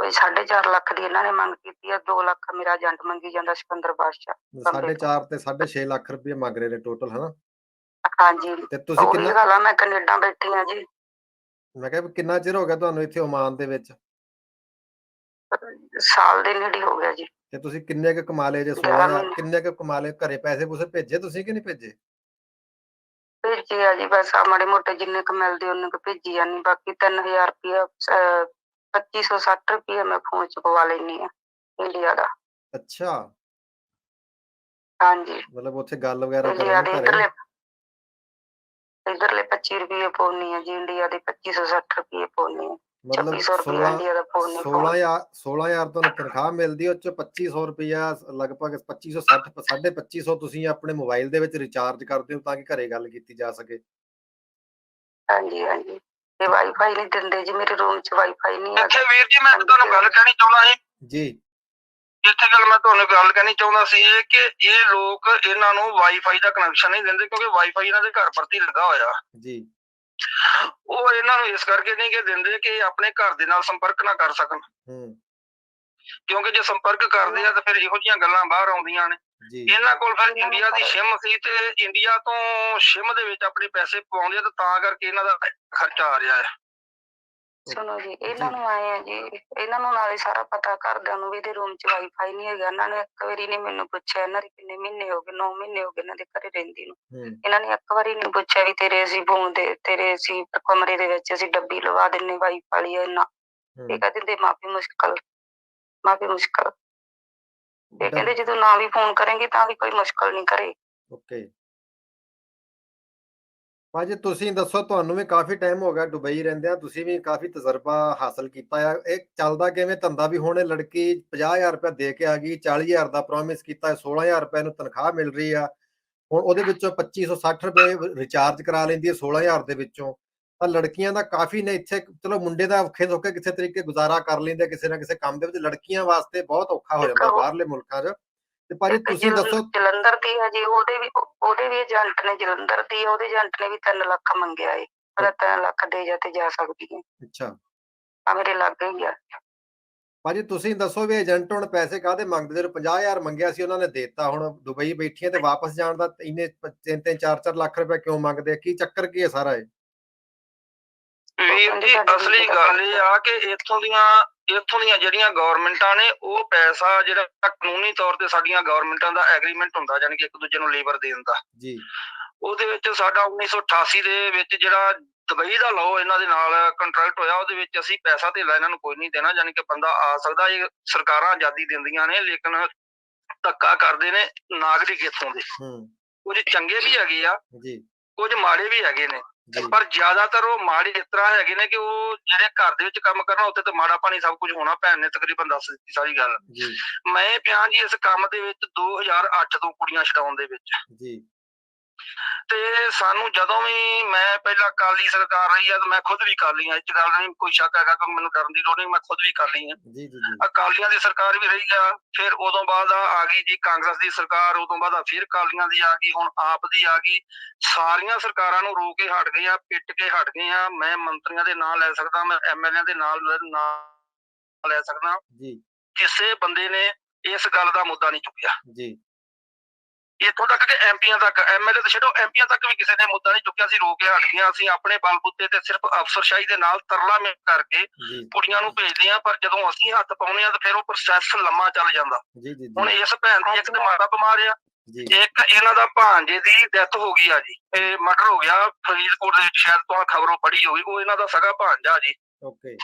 ਕੋਈ 4.5 ਲੱਖ ਦੀ ਇਹਨਾਂ ਨੇ ਮੰਗ ਕੀਤੀ ਆ 2 ਲੱਖ ਮੇਰਾ ਏਜੰਟ ਮੰਗੀ ਜਾਂਦਾ ਸਿਕੰਦਰ ਬਾਦਸ਼ਾਹ। ਸਾਢੇ ਚਾਰ ਤੇ 6.5 ਲੱਖ ਰੁਪਏ ਮੰਗ ਰਹੇ ਨੇ ਟੋਟਲ ਹਨਾ? ਹਾਂਜੀ। ਤੇ ਤੁਸੀਂ ਕਿੰਨਾ ਗੱਲ ਆ ਮੈਂ ਕੈਨੇਡਾ ਬੈਠੀ ਆ ਜੀ। ਮੈਂ ਕਿਹਾ ਕਿੰਨਾ ਚਿਰ ਹੋ ਗਿਆ ਤੁਹਾਨੂੰ ਇੱਥੇ ਓਮਾਨ ਦੇ ਵਿੱਚ? ਸਾਲ ਦੇ ਨੇੜੇ ਹੋ ਗਿਆ ਜੀ। ਤੇ ਤੁਸੀਂ ਕਿੰਨੇ ਕ ਕਮਾ ਲਏ ਜੇ ਗਿਆਰਾਂ 16000 ਮਹੀਨੇ। ਕਿੰਨੇ ਕ ਕਮਾ ਲਏ? ਘਰੇ ਪੈਸੇ ਪੂਸੇ ਭੇਜੇ ਤੁਸੀਂ ਕਿ ਨਹੀਂ ਭੇਜੇ? ਭੇਜੀ ਆ ਜੀ ਬਸ ਆ ਮਾੜੇ ਮੋਟੇ ਜਿੰਨੇ ਕੁ ਮਿਲਦੇ ਉਹਨੇ ਕੁ ਭੇਜੀ ਜਾਨੀ ਬਾਕੀ 3000 ਰੁਪਇਆ 2560 ਰੁਪਇਆ ਮੈਂ ਫੋਨ ਚ ਪਵਾ ਲੈਣੀ ਆ ਇੰਡੀਆ ਦਾ। ਅੱਛਾ। ਹਾਂਜੀ। ਮਤਲਬ ਉੱਥੇ ਗੱਲ ਵਗੈਰਾ ਇੰਡੀਆ ਕਰੋ ਦੇ ਘਰੇ? ਇਧਰਲੇ 25 ਰੁਪਏ ਪਾਉਣੀ ਆ ਜੀ ਇੰਡੀਆ ਦੇ 2560 ਰੁਪਏ ਪਾਉਣੀ ਆ। ਮਤਲਬ 2600 ਰੁਪਏ 16 ਇੰਡੀਆ ਦਾ ਪਾਉਣੀ 16000 16000 ਤੁਹਾਨੂੰ ਤਨਖਾਹ ਮਿਲਦੀ ਉਹ ਚ 2500 ਰੁਪਇਆ ਲਗਭਗ 2560 2500 ਤੁਸੀਂ ਆਪਣੇ ਮੋਬਾਈਲ ਦੇ ਵਿੱਚ ਰਿਚਾਰਜ ਕਰਦੇ ਹੋ ਤਾਂ ਕਿ ਘਰੇ ਗੱਲ ਕੀਤੀ ਜਾ ਸਕੇ। ਹਾਂਜੀ ਹਾਂਜੀ। ਤੇ ਵਾਈਫਾਈ ਨਹੀਂ ਦਿੰਦੇ ਜੀ ਮੇਰੇ ਰੂਮ ਚ ਵਾਈਫਾਈ ਨਹੀਂ ਹੈਗਾ ਵੀਰ ਜੀ ਮੈਂ ਤੁਹਾਨੂੰ ਗੱਲ ਕਹਿਣੀ ਚਾਹੁੰਦਾ ਸੀ। ਜੀ। ਇੱਥੇ ਗੱਲ ਮੈਂ ਤੁਹਾਨੂੰ ਗੱਲ ਕਹਿਣੀ ਚਾਹੁੰਦਾ ਸੀ ਇਹ ਕਿ ਇਹ ਲੋਕ ਇਹਨਾਂ ਨੂੰ ਵਾਈਫਾਈ ਦਾ ਕਨੈਕਸ਼ਨ ਨਹੀਂ ਦਿੰਦੇ ਕਿਉਂਕਿ ਵਾਈਫਾਈ ਇਹਨਾਂ ਦੇ ਘਰ ਪ੍ਰਤੀ ਲੱਗਾ ਹੋਇਆ। ਜੀ। ਉਹ ਇਹਨਾਂ ਨੂੰ ਇਸ ਕਰਕੇ ਨਹੀਂ ਕਿ ਦਿੰਦੇ ਕਿ ਆਪਣੇ ਘਰ ਦੇ ਨਾਲ ਸੰਪਰਕ ਨਾ ਕਰ ਸਕਣ। ਹੂੰ। ਕਿਉਂਕਿ ਜੇ ਸੰਪਰਕ ਕਰਦੇ ਆ ਤਾਂ ਫਿਰ ਇਹੋ ਜਿਹੀਆਂ ਗੱਲਾਂ ਬਾਹਰ ਆਉਂਦੀਆਂ ਨੇ। ਇਹਨਾਂ ਕੋਲ ਫਿਰ ਇੰਡੀਆ ਦੀ ਸਿਮ ਸੀ ਤੇ ਇੰਡੀਆ ਤੋਂ ਸਿਮ ਦੇ ਵਿੱਚ ਆਪਣੇ ਪੈਸੇ ਪਵਾਉਂਦੇ ਆ ਤੇ ਤਾਂ ਕਰਕੇ ਇਹਨਾਂ ਦਾ ਖਰਚਾ ਆ ਰਿਹਾ ਹੈ। ਸੁਣੋ ਜੀ ਇਹਨਾਂ। ਨੂੰ ਆਏ ਆ ਜੀ ਇਹਨਾਂ ਨੂੰ ਨਾਲੇ ਸਾਰਾ ਪਤਾ ਘਰਦਿਆਂ ਨੂੰ ਵੀ ਇਹਦੇ ਰੂਮ 'ਚ ਵਾਈਫਾਈ ਨਹੀਂ ਹੈਗਾ। ਇਹਨਾਂ ਨੇ ਇੱਕ ਵਾਰੀ ਨੇ ਮੈਨੂੰ ਪੁੱਛਿਆ ਇਹਨਾਂ ਦੇ ਕਿੰਨੇ ਮਹੀਨੇ ਹੋ ਗਏ 9 ਮਹੀਨੇ ਹੋ ਗਏ ਇਹਨਾਂ ਦੇ ਘਰੇ ਰਹਿੰਦੀ ਨੂੰ। ਇਹਨਾਂ ਨੇ ਇੱਕ ਵਾਰੀ ਨਹੀਂ ਪੁੱਛਿਆ ਵੀ ਤੇਰੇ ਅਸੀਂ ਫੋਨ ਦੇ ਤੇਰੇ ਅਸੀਂ ਕਮਰੇ ਦੇ ਵਿੱਚ ਅਸੀਂ ਡੱਬੀ ਲਵਾ ਦਿੰਨੇ ਵਾਈਫਾਈ ਇਹਨਾਂ ਹੂੰ। ਇਹ ਕਹਿੰਦੇ ਮਾਫੀ ਮੁਸ਼ਕਲ ਮਾਫੀ ਮੁਸ਼ਕਲ। ਇਹ ਕਹਿੰਦੇ ਜਦੋਂ ਨਾ ਵੀ ਫੋਨ ਕਰਾਂਗੇ ਤਾਂ ਵੀ ਕੋਈ ਮੁਸ਼ਕਲ ਨਹੀਂ ਕਰੇ। ਓਕੇ। ਭਾਜੀ ਤੁਸੀਂ ਦੱਸੋ ਤੁਹਾਨੂੰ ਵੀ ਕਾਫੀ ਟਾਈਮ ਹੋ ਗਿਆ ਦੁਬਈ ਰਹਿੰਦਿਆਂ ਤੁਸੀਂ ਵੀ ਕਾਫੀ ਤਜਰਬਾ ਹਾਸਲ ਕੀਤਾ ਆ। ਇਹ ਚੱਲਦਾ ਕਿਵੇਂ? ਧੰਦਾ ਵੀ ਹੁਣ ਇਹ ਲੜਕੀ 50000 ਰੁਪਏ ਦੇ ਕੇ ਆ ਗਈ 40000 ਦਾ ਪ੍ਰੋਮਿਸ ਕੀਤਾ 16000 ਰੁਪਏ ਨੂੰ ਤਨਖਾਹ ਮਿਲ ਰਹੀ ਆ। ਹੁਣ ਉਹਦੇ ਵਿੱਚੋਂ 2560 ਰੁਪਏ ਰਿਚਾਰਜ ਕਰਾ ਲੈਂਦੀ ਹੈ 16000 ਦੇ ਵਿੱਚੋਂ। ਤਾਂ ਲੜਕੀਆਂ ਦਾ ਕਾਫੀ ਨੇ ਇੱਥੇ ਚਲੋ ਮੁੰਡੇ ਦਾ ਔਖੇ ਸੌਖੇ ਕਿਸੇ ਤਰੀਕੇ ਗੁਜ਼ਾਰਾ ਕਰ ਲੈਂਦੇ ਆ ਕਿਸੇ ਨਾ ਕਿਸੇ ਕੰਮ ਦੇ ਵਿੱਚ। ਲੜਕੀਆਂ ਵਾਸਤੇ ਬਹੁਤ ਔਖਾ ਹੋ ਜਾਂਦਾ ਬਾਹਰਲੇ ਮੁਲਕਾਂ 'ਚ। ਤੇ ਭਾਜੀ ਤੁਸੀਂ ਦੱਸੋ ਜਲੰਧਰ ਦੀ ਹੈ ਜੀ ਉਹਦੇ ਵੀ ਉਹਦੇ ਵੀ ਏਜੰਟ ਨੇ ਜਲੰਧਰ ਦੀ ਹੈ, ਉਹਦੇ ਏਜੰਟ ਨੇ ਵੀ 3 ਲੱਖ ਮੰਗਿਆ ਏ। ਪਰ 3 ਲੱਖ ਦੇ ਜਾ ਤੇ ਜਾ ਸਕਦੀ ਹੈ ਅੱਛਾ। ਆ ਮੇਰੇ ਲੱਗ ਹੀ ਆ। ਭਾਜੀ ਤੁਸੀਂ ਦੱਸੋ ਵੀ ਏਜੰਟ ਹੁਣ ਪੈਸੇ ਕਾਹਦੇ ਮੰਗਦੇ ਜਦੋਂ 50000 ਮੰਗਿਆ ਸੀ ਉਹਨਾਂ ਨੇ ਦੇਤਾ। ਹੁਣ ਦੁਬਈ ਬੈਠੀਆਂ ਤੇ ਵਾਪਸ ਜਾਣ ਦਾ ਇੰਨੇ 3-3 4-4 ਲੱਖ ਰੁਪਏ ਕਿਉਂ ਮੰਗਦੇ ਆ? ਕੀ ਚੱਕਰ ਕੀ ਹੈ ਸਾਰਾ ਇਹ? ਵੀਰ ਜੀ ਅਸਲੀ ਗੱਲ ਇਹ ਆ ਕਿ ਇੱਥੋਂ ਦੀਆਂ ਇੱਥੋਂ ਦੀਆਂ ਜਿਹੜੀਆਂ ਗਵਰਨਮੈਂਟਾਂ ਨੇ ਉਹ ਪੈਸਾ ਜਿਹੜਾ ਕਾਨੂੰਨੀ ਤੌਰ ਤੇ ਸਾਡੀਆਂ ਗਵਰਨਮੈਂਟਾਂ ਦਾ ਐਗਰੀਮੈਂਟ ਹੁੰਦਾ ਯਾਨੀ ਕਿ ਇੱਕ ਦੂਜੇ ਨੂੰ ਲੇਬਰ ਦੇਣ ਦਾ। ਜੀ। ਉਹਦੇ ਵਿੱਚ ਸਾਡਾ 1988 ਦੇ ਵਿੱਚ ਜਿਹੜਾ ਦੁਬਈ ਦਾ ਲਾਅ ਇਹਨਾਂ ਦੇ ਨਾਲ ਕੰਟਰੈਕਟ ਹੋਇਆ ਉਹਦੇ ਵਿੱਚ ਅਸੀਂ ਪੈਸਾ ਧੇਲਾ ਇਹਨਾਂ ਨੂੰ ਕੋਈ ਨਹੀਂ ਦੇਣਾ ਯਾਨੀ ਕਿ ਬੰਦਾ ਆ ਸਕਦਾ ਇਹ ਸਰਕਾਰਾਂ ਆਜ਼ਾਦੀ ਦਿੰਦੀਆਂ ਨੇ ਲੇਕਿਨ ਧੱਕਾ ਕਰਦੇ ਨੇ ਨਾਗਰਿਕ ਇੱਥੋਂ ਦੇ। ਹੂੰ। ਕੁਝ ਚੰਗੇ ਵੀ ਹੈਗੇ ਆ ਜੀ। ਕੁਝ ਮਾੜੇ ਵੀ ਹੈਗੇ ਨੇ। ਪਰ ਜ਼ਿਆਦਾਤਰ ਉਹ ਮਾੜੇ ਇਸ ਤਰ੍ਹਾਂ ਹੈਗੇ ਨੇ ਕਿ ਉਹ ਜਿਹੜੇ ਘਰ ਦੇ ਵਿੱਚ ਕੰਮ ਕਰਨਾ ਉੱਥੇ ਤਾਂ ਮਾੜਾ ਪਾਣੀ ਸਭ ਕੁਝ ਹੋਣਾ ਭੈਣ ਨੇ ਤਕਰੀਬਨ ਦੱਸ ਦਿੱਤੀ ਸਾਰੀ ਗੱਲ। ਜੀ। ਮੈਂ ਪਿਆ ਜੀ ਇਸ ਕੰਮ ਦੇ ਵਿੱਚ 2008 ਤੋਂ ਕੁੜੀਆਂ ਛਡਾਉਣ ਦੇ ਵਿੱਚ। ਜੀ। ਤੇ ਸਾਨੂੰ ਜਦੋਂ ਵੀ ਮੈਂ ਪਹਿਲਾਂ ਕਾਲੀ ਸਰਕਾਰ ਰਹੀ ਆ ਤੇ ਮੈਂ ਖੁਦ ਵੀ ਕਾਲੀ ਆ ਇਹ 'ਚ ਗੱਲ ਨਹੀਂ ਕੋਈ ਸ਼ੱਕ ਹੈਗਾ ਕਿ ਮੈਨੂੰ ਕਰਨ ਦੀ ਲੋੜ ਨਹੀਂ ਮੈਂ ਖੁਦ ਵੀ ਕਾਲੀ ਆ। ਜੀ ਜੀ ਜੀ। ਅਕਾਲੀਆਂ ਦੀ ਸਰਕਾਰ ਵੀ ਰਹੀ ਆ ਫਿਰ ਉਦੋਂ ਬਾਅਦ ਆ ਗਈ ਜੀ ਕਾਂਗਰਸ ਦੀ ਸਰਕਾਰ ਉਦੋਂ ਬਾਅਦ ਆ ਫਿਰ ਅਕਾਲੀਆਂ ਦੀ ਆ ਗਈ ਹੁਣ ਆਪ ਦੀ ਆ ਗਈ। ਸਾਰੀਆਂ ਸਰਕਾਰਾਂ ਨੂੰ ਰੋ ਕੇ ਹਟ ਗਏ ਆ ਪਿੱਟ ਕੇ ਹਟ ਗਏ ਆ ਮੈਂ ਮੰਤਰੀਆਂ ਦੇ ਨਾਂ ਲੈ ਸਕਦਾ ਮੈਂ ਐਮਐਲਏ ਦੇ ਨਾਲ ਨਾਂ ਲੈ ਸਕਦਾ। ਜੀ। ਕਿਸੇ ਬੰਦੇ ਨੇ ਇਸ ਗੱਲ ਦਾ ਮੁੱਦਾ ਨਹੀਂ ਚੁੱਕਿਆ। ਜੀ। ਇੱਥੋਂ ਤੱਕ ਕਿ ਐਮਪੀਆਂ ਤੱਕ ਐਮਐਲਏ ਤੇ ਛੱਡੋ ਐਮਪੀਆਂ ਤੱਕ ਵੀ ਕਿਸੇ ਨੇ ਮੁੱਦਾ ਨਹੀਂ ਚੁੱਕਿਆ ਸੀ ਰੋ ਕੇ ਹਟ ਅਸੀਂ ਆਪਣੇ ਬਲਬੁੱਤੇ ਤੇ ਸਿਰਫ ਅਫਸਰਸ਼ਾਹੀ ਦੇ ਨਾਲ ਤਰਲਾ ਮਿਲ ਕਰਕੇ ਕੁੜੀਆਂ ਨੂੰ ਭੇਜਦੇ ਆ ਪਰ ਜਦੋਂ ਅਸੀਂ ਹੱਥ ਪਾਉਂਦੇ ਆ ਤਾਂ ਫਿਰ ਉਹ ਪ੍ਰੋਸੈਸ ਲੰਮਾ ਚੱਲ ਜਾਂਦਾ। ਹੁਣ ਇਸ ਭੈਣ ਦੀ ਇੱਕ ਤੇ ਮਾਤਾ ਬਿਮਾਰ ਆ ਇੱਕ ਇਹਨਾਂ ਦਾ ਭਾਂਜੇ ਦੀ ਡੈਥ ਹੋ ਗਈ ਆ ਜੀ। ਇਹ ਮਰਡਰ ਹੋ ਗਿਆ ਫਰੀਦਕੋਟ ਦੇ ਸ਼ਾਇਦ ਤੁਹਾਨੂੰ ਖਬਰੋਂ ਪੜੀ ਹੋਈ ਉਹ ਇਹਨਾਂ ਦਾ ਸਗਾ ਭਾਂਜਾ ਜੀ। ਓਕੇ।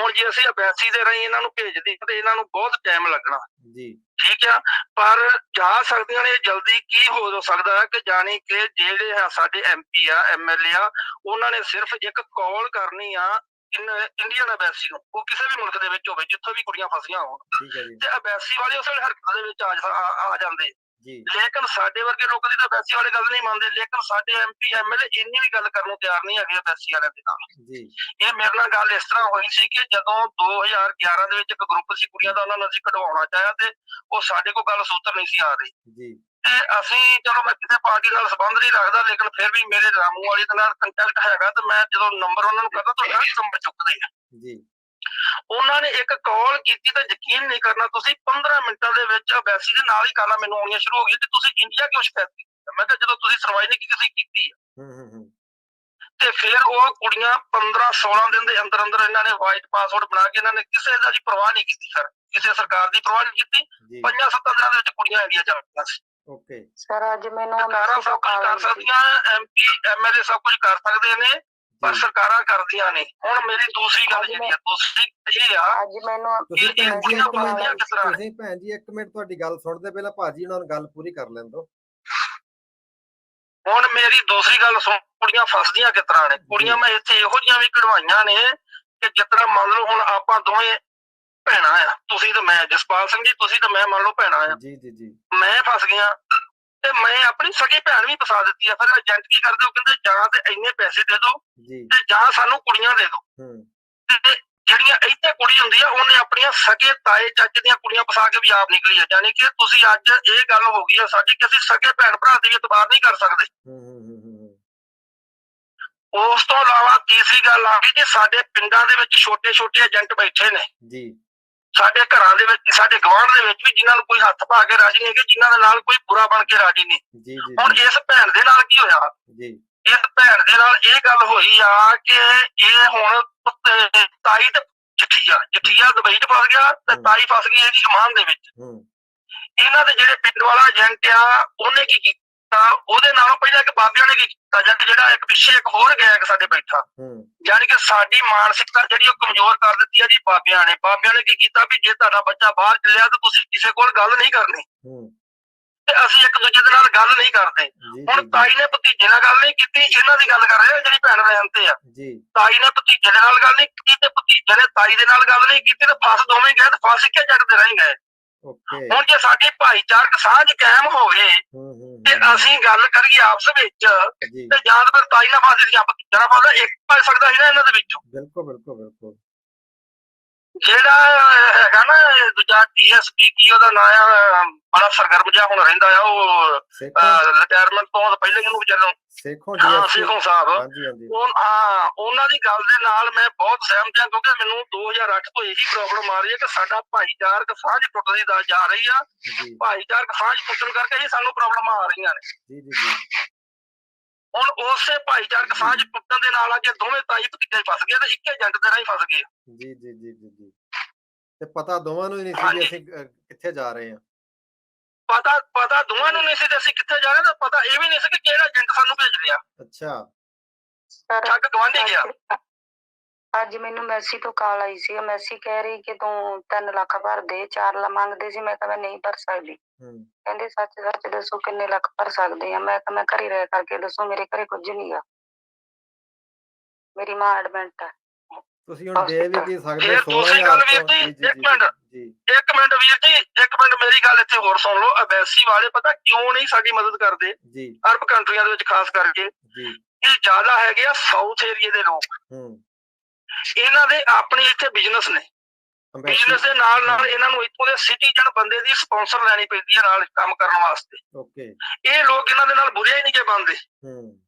ਹੁਣ ਜੇ ਅਸੀਂ ਅਬੈਸੀ ਦੇ ਰਾਹੀਂ ਇਹਨਾਂ ਨੂੰ ਭੇਜਦੇ ਤੇ ਇਹਨਾਂ ਨੂੰ ਬਹੁਤ ਟਾਈਮ ਲੱਗਣਾ। ਜੀ। ਠੀਕ ਆ? ਪਰ ਜਾ ਸਕਦੀਆਂ ਨੇ ਜਲਦੀ ਕੀ ਹੋ ਸਕਦਾ ਹੈ ਕਿ ਜਾਣੀ ਕਿ ਜਿਹੜੇ ਆ ਸਾਡੇ ਐਮਪੀ ਆ ਐਮਐਲਏ ਆ ਉਹਨਾਂ ਨੇ ਸਿਰਫ ਇੱਕ ਕਾਲ ਕਰਨੀ ਆ ਇੰਡੀਅਨ ਅਬੈਸੀ ਨੂੰ। ਉਹ ਕਿਸੇ ਵੀ ਮੁਲਕ ਦੇ ਵਿੱਚ ਹੋਵੇ ਜਿੱਥੋਂ ਵੀ ਕੁੜੀਆਂ ਫਸੀਆਂ ਹੋਣ। ਤੇ ਅਬੈਸੀ ਵਾਲੇ ਉਸ ਵੇਲੇ ਹਰਕਤ ਦੇ ਵਿੱਚ ਆ ਜਾਂਦੇ। ਲੇਕਿਨ ਸਾਡੇ ਵਰਗੇ ਲੋਕ ਦੀ ਤਾਂ ਅਬੈਸੀ ਵਾਲੇ ਗੱਲ ਨਹੀਂ ਮੰਨਦੇ ਲੇਕਿਨ ਸਾਡੇ ਐਮਪੀ ਐਮਐਲਏ ਇੰਨੀ ਵੀ ਗੱਲ ਕਰਨ ਨੂੰ ਤਿਆਰ ਨਹੀਂ ਹੈਗੇ ਅਬੈਸੀ ਵਾਲਿਆਂ ਦੇ ਨਾਲ। ਜੀ। ਇਹ ਮੇਰੇ ਨਾਲ ਗੱਲ ਇਸ ਤਰ੍ਹਾਂ ਹੋਈ ਸੀ ਕਿ ਜਦੋਂ 2011 ਦੇ ਵਿੱਚ ਇੱਕ ਗਰੁੱਪ ਸੀ ਕੁੜੀਆਂ ਦਾ ਉਹਨਾਂ ਨੂੰ ਅਸੀਂ ਕਢਵਾਉਣਾ ਚਾਹਿਆ ਤੇ ਉਹ ਸਾਡੇ ਕੋਲ ਗੱਲ ਸੂਤਰ ਨਹੀਂ ਸੀ ਆ ਰਹੀ। ਜੀ। ਤੇ ਅਸੀਂ ਚਲੋ ਮੈਂ ਕਿਸੇ ਪਾਰਟੀ ਨਾਲ ਸੰਬੰਧ ਨਹੀਂ ਰੱਖਦਾ ਲੇਕਿਨ ਫਿਰ ਵੀ ਮੇਰੇ ਰਾਮੂ ਵਾਲੀ ਦੇ ਨਾਲ ਕੰਟੈਕਟ ਹੈਗਾ ਤੇ ਮੈਂ ਜਦੋਂ ਨੰਬਰ ਉਹਨਾਂ ਨੂੰ ਕਰਦਾ ਤਾਂ ਹਰ ਨੰਬਰ ਚੁੱਕਦੇ ਆ। ਜੀ। ਉਹਨਾਂ ਨੇ ਇੱਕ ਕਾਲ ਕੀਤੀ ਤਾਂ ਯਕੀਨ ਨਹੀਂ ਕਰਨਾ ਤੁਸੀਂ 15 ਮਿੰਟਾਂ ਦੇ ਵਿੱਚ ਅਬੈਸੀ ਦੇ ਨਾਲ ਹੀ ਕਾਲਾਂ ਮੈਨੂੰ ਆਉਣੀਆਂ ਸ਼ੁਰੂ ਹੋ ਗਈਆਂ ਕਿ ਤੁਸੀਂ ਇੰਡੀਆ ਕਿਉਂ ਸ਼ਿਕਾਇਤ ਕੀਤੀ? ਮੈਂ ਕਿਹਾ ਜਦੋਂ ਤੁਸੀਂ ਸੁਣਵਾਈ ਨਹੀਂ ਕੀਤੀ ਤੁਸੀਂ ਕੀਤੀ। ਹੂੰ ਹੂੰ ਹੂੰ। ਤੇ ਫਿਰ ਉਹ ਕੁੜੀਆਂ 15 16 ਦਿਨ ਦੇ ਅੰਦਰ ਅੰਦਰ ਇਹਨਾਂ ਨੇ ਵਾਈਟ ਪਾਸਵਰਡ ਬਣਾ ਕੇ ਇਹਨਾਂ ਨੇ ਕਿਸੇ ਦਾ ਜੀ ਪਰਵਾਹ ਨਹੀਂ ਕੀਤੀ ਸਰ। ਕਿਸੇ ਸਰਕਾਰ ਦੀ ਪਰਵਾਹ ਨਹੀਂ ਕੀਤੀ। ਜੀ। ਪੰਜਾਂ ਸੱਤਾਂ ਦਿਨਾਂ ਦੇ ਵਿੱਚ ਕੁੜੀਆਂ ਇੰਡੀਆ ਚ ਆ ਗਈਆਂ ਸੀ। ਓਕੇ। ਸਰ ਅੱਜ ਮੈਨੂੰ ਮੈਸੇਜ ਸਭ ਕੁਝ ਕਰ ਸਕਦੀਆਂ ਐਮਪੀ ਐਮਐਲਏ ਸਭ ਕੁਝ ਕਰ ਸਕਦੇ ਨੇ। ਪਰ ਸਰਕਾਰਾਂ ਕਰਦੀਆਂ ਨੇ। ਹੁਣ ਮੇਰੀ ਦੂਸਰੀ ਗੱਲ ਜਿਹੜੀ ਆ ਦੂਸਰੀ ਇਹ ਆ ਅੱਜ ਮੈਨੂੰ ਤੁਸੀਂ ਭੈਣ ਜੀ ਇੱਕ ਮਿੰਟ? ਤੁਸੀਂ ਭੈਣ ਜੀ ਇੱਕ ਮਿੰਟ ਤੁਹਾਡੀ ਗੱਲ ਸੁਣਦੇ ਪਹਿਲਾਂ ਭਾਜੀ ਉਹਨਾਂ ਨੂੰ ਗੱਲ ਪੂਰੀ ਕਰ ਲੈਣ ਦਿਓ। ਹੁਣ ਮੇਰੀ ਦੂਸਰੀ ਗੱਲ ਸੁਣ ਕੁੜੀਆਂ ਫਸਦੀਆਂ ਕਿਸ ਤਰ੍ਹਾਂ ਨੇ? ਕੁੜੀਆਂ ਮੈਂ ਇੱਥੇ ਇਹੋ ਜਿਹੀਆਂ ਵੀ ਕਢਵਾਈਆਂ ਨੇ ਕਿ ਜਿਸ ਤਰ੍ਹਾਂ ਮੰਨ ਲਓ ਹੁਣ ਆਪਾਂ ਦੋਵੇਂ ਭੈਣਾਂ ਆ। ਤੁਸੀਂ ਤੇ ਮੈਂ ਜਸਪਾਲ ਸਿੰਘ ਜੀ ਤੁਸੀਂ ਤੇ ਮੈਂ ਮੰਨ ਲਓ ਭੈਣਾਂ ਆ। ਜੀ ਜੀ ਜੀ। ਮੈਂ ਫਸ ਗਿਆ। ਤੇ ਮੈਂ ਆਪਣੀ ਸਗੀ ਭੈਣ ਵੀ ਫਸਾ ਦਿੱਤੀ ਆ। ਫਿਰ ਏਜੰਟ ਕੀ ਕਰਦੇ ਉਹ ਕਹਿੰਦੇ ਜਾਂ ਤੇ ਇੰਨੇ ਪੈਸੇ ਦੇ ਦਿਓ ਤੇ ਜਾਂ ਸਾਨੂੰ ਕੁੜੀਆਂ ਦੇ ਦਿਓ ਹੂੰ। ਤੇ ਜਿਹੜੀਆਂ ਇੱਥੇ ਕੁੜੀ ਹੁੰਦੀ ਆ ਉਹਨੇ ਆਪਣੀਆਂ ਸਗੇ ਤਾਏ ਚਾਚੇ ਦੀਆਂ ਕੁੜੀਆਂ ਫਸਾ ਕੇ ਵੀ ਆਪ ਨਿਕਲੀ ਆ। ਯਾਨੀ ਕਿ ਤੁਸੀਂ ਅੱਜ ਇਹ ਗੱਲ ਹੋ ਗਈ ਆ ਸਾਡੀ ਕਿ ਅਸੀਂ ਸਗੇ ਭੈਣ ਭਰਾ ਦੀ ਇਤਬਾਰ ਨਹੀਂ ਕਰ ਸਕਦੇ। ਹੂੰ ਹੂੰ ਹੂੰ ਹੂੰ ਹੂੰ। ਉਸ ਤੋਂ ਇਲਾਵਾ ਤੀਸਰੀ ਗੱਲ ਆ ਗਈ ਕਿ ਸਾਡੇ ਪਿੰਡਾਂ ਦੇ ਵਿੱਚ ਛੋਟੇ ਛੋਟੇ ਏਜੰਟ ਬੈਠੇ ਨੇ। ਜੀ। ਸਾਡੇ ਘਰਾਂ ਦੇ ਵਿੱਚ ਸਾਡੇ ਗਵਾਂਢ ਦੇ ਵਿੱਚ ਵੀ ਜਿਨ੍ਹਾਂ ਨੂੰ ਕੋਈ ਹੱਥ ਪਾ ਕੇ ਰਾਜੀ ਨਹੀਂ ਹੈਗੇ ਜਿਨ੍ਹਾਂ ਦੇ ਨਾਲ ਕੋਈ ਬੁਰਾ ਬਣ ਕੇ ਰਾਜੀ ਨਹੀਂ। ਹੁਣ ਇਸ ਭੈਣ ਦੇ ਨਾਲ ਕੀ ਹੋਇਆ? ਜੀ। ਇਸ ਭੈਣ ਦੇ ਨਾਲ ਇਹ ਗੱਲ ਹੋਈ ਆ ਕਿ ਇਹ ਹੁਣ ਤ- ਤਾਈ ਤੇ ਜਠੀਆ ਜਠੀਆ ਦੁਬਈ ਚ ਫਸ ਗਿਆ ਤੇ। ਤਾਈ ਫਸ ਗਈ ਇਹਦੀ ਇਮਾਨ ਦੇ ਵਿੱਚ। ਹੂੰ। ਇਹਨਾਂ ਦੇ ਜਿਹੜੇ ਪਿੰਡ ਵਾਲਾ ਏਜੰਟ ਆ ਉਹਨੇ ਕੀ ਕੀਤਾ? ਉਹਦੇ ਨਾਲੋਂ ਪਹਿਲਾਂ ਇੱਕ ਬਾਬਿਆਂ ਨੇ ਕੀ ਕੀਤਾ ਏਜੰਟ ਜਿਹੜਾ ਇੱਕ ਪਿੱਛੇ ਇੱਕ ਹੋਰ ਗਿਆ ਇੱਕ ਸਾਡੇ ਬੈਠਾ। ਹੂੰ। ਯਾਨੀ ਕਿ ਸਾਡੀ ਮਾਨਸਿਕਤਾ ਜਿਹੜੀ ਉਹ ਕਮਜ਼ੋਰ ਕਰ ਦਿੱਤੀ ਆ ਜੀ ਬਾਬਿਆਂ ਨੇ। ਬਾਬਿਆਂ ਨੇ ਕੀ ਕੀਤਾ ਵੀ ਜੇ ਤੁਹਾਡਾ ਬੱਚਾ ਬਾਹਰ ਚੱਲਿਆ ਤਾਂ ਤੁਸੀਂ ਕਿਸੇ ਕੋਲ ਗੱਲ ਨਹੀਂ ਕਰਨੀ। ਹੂੰ। ਤੇ ਅਸੀਂ ਇੱਕ ਦੂਜੇ ਦੇ ਨਾਲ ਗੱਲ ਨਹੀਂ ਕਰਦੇ। ਜੀ ਹੁਣ ਜੀ ਤਾਈ ਨੇ ਭਤੀਜੇ ਨਾਲ ਗੱਲ ਨਹੀਂ ਕੀਤੀ ਇਹਨਾਂ ਦੀ ਗੱਲ ਕਰ ਰਹੇ ਜਿਹੜੀ ਭੈਣ ਰਹਿਣ ਤੇ ਆ। ਜੀ। ਤਾਈ ਨੇ ਭਤੀਜੇ ਨਾਲ ਗੱਲ ਨਹੀਂ ਕੀਤੀ ਤੇ ਭਤੀਜੇ ਨੇ ਤਾਈ ਦੇ ਨਾਲ ਗੱਲ ਨਹੀਂ ਕੀਤੀ ਤੇ ਫਸ ਦੋਵੇਂ ਗਏ ਤੇ ਫਸ ਕੇ ਜੱਟ ਦੇ ਰਹੀ ਗਏ ਹੁਣ ਜੇ ਸਾਡੀ ਭਾਈਚਾਰਕ ਸਾਂਝ ਕਾਇਮ ਹੋਵੇ ਹੂੰ ਹੂੰ ਤੇ ਹੂੰ, ਅਸੀਂ ਗੱਲ ਕਰੀਏ ਆਪਸ ਵਿੱਚ ਤੇ ਜਾਂ ਫਿਰ ਤਾਈ ਨਾਲ ਫਸ ਜਾਂ ਨਾਲ ਫਸ ਇੱਕ ਫਸ ਸਕਦਾ ਸੀ ਨਾ ਇਹਨਾਂ ਦੇ ਵਿੱਚੋਂ। ਬਿਲਕੁਲ ਬਿਲਕੁਲ ਬਿਲਕੁਲ। ਜਿਹੜਾ ਹੈਗਾ ਨਾ ਦੂਜਾ ਡੀਐਸਪੀ ਕੀ ਉਹਦਾ ਨਾਂ ਆ ਬੜਾ ਸਰਗਰਮ ਜਿਹਾ ਹੁਣ ਰਹਿੰਦਾ ਆ ਉਹ ਸੇਖੋਂ ਰਿਟਾਇਰਮੈਂਟ ਤੋਂ ਪਹਿਲੇ ਇਹਨੂੰ ਵਿਚਾਰੇ ਸੇਖੋਂ ਡੀਐਸਪੀ ਸਿੰਘੋਂ ਸਾਹਿਬ। ਹਾਂਜੀ ਹਾਂਜੀ। ਉਹ ਹਾਂ ਉਹਨਾਂ ਦੀ ਗੱਲ ਦੇ ਨਾਲ ਮੈਂ ਬਹੁਤ ਸਹਿਮਤ ਹਾਂ ਕਿਉਂਕਿ ਮੈਨੂੰ 2008 ਤੋਂ ਇਹੀ ਪ੍ਰੋਬਲਮ ਆ ਰਹੀ ਹੈ ਕਿ ਸਾਡਾ ਭਾਈਚਾਰਕ ਸਾਂਝ ਟੁੱਟਦੀ ਜਾ ਰਹੀ ਆ। ਭਾਈਚਾਰਕ ਸਾਂਝ ਟੁੱਟਣ ਕਰਕੇ ਹੀ ਸਾਨੂੰ ਪ੍ਰੋਬਲਮਾਂ ਆ ਰਹੀਆਂ ਨੇ। ਜੀ ਜੀ ਜੀ। ਹੁਣ ਉਸੇ ਭਾਈਚਾਰਕ ਸਾਂਝ ਟੁੱਟਣ ਦੇ ਨਾਲ ਅੱਜ ਦੋਵੇਂ ਤਾਈ ਭਤੀਜੇ ਫਸ ਗਏ ਤੇ ਇੱਕ ਏਜੰਟ ਦੇ ਰਾਹੀਂ ਫਸ ਗਏ ਜੀ ਜੀ ਜੀ ਜੀ ਜੀ। ਤੇ ਪਤਾ ਦੋਵਾਂ ਨੂੰ ਹੀ ਨਹੀਂ ਸੀ ਅਸੀਂ ਕਿੱਥੇ ਜਾ ਰਹੇ ਹਾਂ। ਪਤਾ ਪਤਾ ਦੋਵਾਂ ਨੂੰ ਨਹੀਂ ਸੀ ਤੇ ਅਸੀਂ ਕਿੱਥੇ ਜਾ ਰਹੇ ਤਾਂ ਪਤਾ ਇਹ ਵੀ ਨਹੀਂ ਸੀ ਕਿ ਕਿਹੜਾ ਏਜੰਟ ਸਾਨੂੰ ਭੇਜ ਰਿਹਾ। ਅੱਛਾ। ਸਰ ਠੱਗ ਗਵਾਂਢੀ ਗਿਆ ਅੱਜ- ਮੈਨੂੰ ਮੈਸੀ ਤੋਂ ਕਾਲ ਆਈ ਸੀ। ਮੈਸੀ ਕਹਿ ਰਹੀ ਕਿ ਤੂੰ 3 ਲੱਖ ਭਰ ਦੇ 4 ਲੱਖ ਮੰਗਦੇ ਸੀ। ਮੈਂ ਕਿਹਾ ਮੈਂ ਨਹੀਂ ਭਰ ਸਕਦੀ। ਹੂੰ। ਕਹਿੰਦੇ ਸੱਚ ਸੱਚ ਦੱਸੋ ਕਿੰਨੇ ਲੱਖ ਭਰ ਸਕਦੇ ਆ? ਮੈਂ ਕਿਹਾ ਮੈਂ ਘਰੇ ਰਹਿ ਕਰਕੇ ਦੱਸੋ ਮੇਰੇ ਘਰੇ ਕੁਝ ਨਹੀਂ ਆ। ਮੇਰੀ ਮਾਂ ਐਡਮਿਟ ਆ। ਤੁਸੀਂ ਹੁਣ ਦੇ ਵੀ ਕੀ ਸਕਦੇ ਫਿਰ ਦੂਸਰੀ 16000 ਗੱਲ ਤੋਂ ਇੱਕ ਮਿੰਟ। ਇੱਕ ਮਿੰਟ ਵੀਰ ਜੀ ਇੱਕ ਮਿੰਟ ਮੇਰੀ ਗੱਲ ਇੱਥੇ ਹੋਰ ਸੁਣ ਲਓ। ਅਬੈਸੀ ਵਾਲੇ ਪਤਾ ਕਿਉਂ ਨਹੀਂ ਸਾਡੀ ਮਦਦ ਕਰਦੇ? ਜੀ। ਅਰਬ ਕੰਟਰੀਆਂ ਦੇ ਵਿੱਚ ਖਾਸ ਕਰਕੇ ਜੀ। ਇਹ ਜ਼ਿਆਦਾ ਹੈਗੇ ਆ ਸਾਊਥ ਏਰੀਏ ਦੇ ਲੋਕ। ਹੂੰ। ਇਹਨਾਂ ਦੇ ਆਪਣੇ ਇੱਥੇ ਬਿਜ਼ਨਸ ਨੇ। ਬਿਜ਼ਨਸ ਦੇ ਨਾਲ ਨਾਲ ਇਹਨਾਂ ਨੂੰ ਇੱਥੋਂ ਦੇ ਸਿਟੀਜ਼ਨ ਬੰਦੇ ਦੀ ਸਪਾਂਸਰ ਲੈਣੀ ਪੈਂਦੀ ਹੈ ਨਾਲ ਕੰਮ ਕਰਨ ਵਾਸਤੇ। ਓਕੇ ਇਹ ਲੋਕ ਇਹਨਾਂ ਦੇ ਨਾਲ ਬੁਰੇ ਹੀ ਨਹੀਂ ਕੇ ਬਣਦੇ। ਹੂੰ।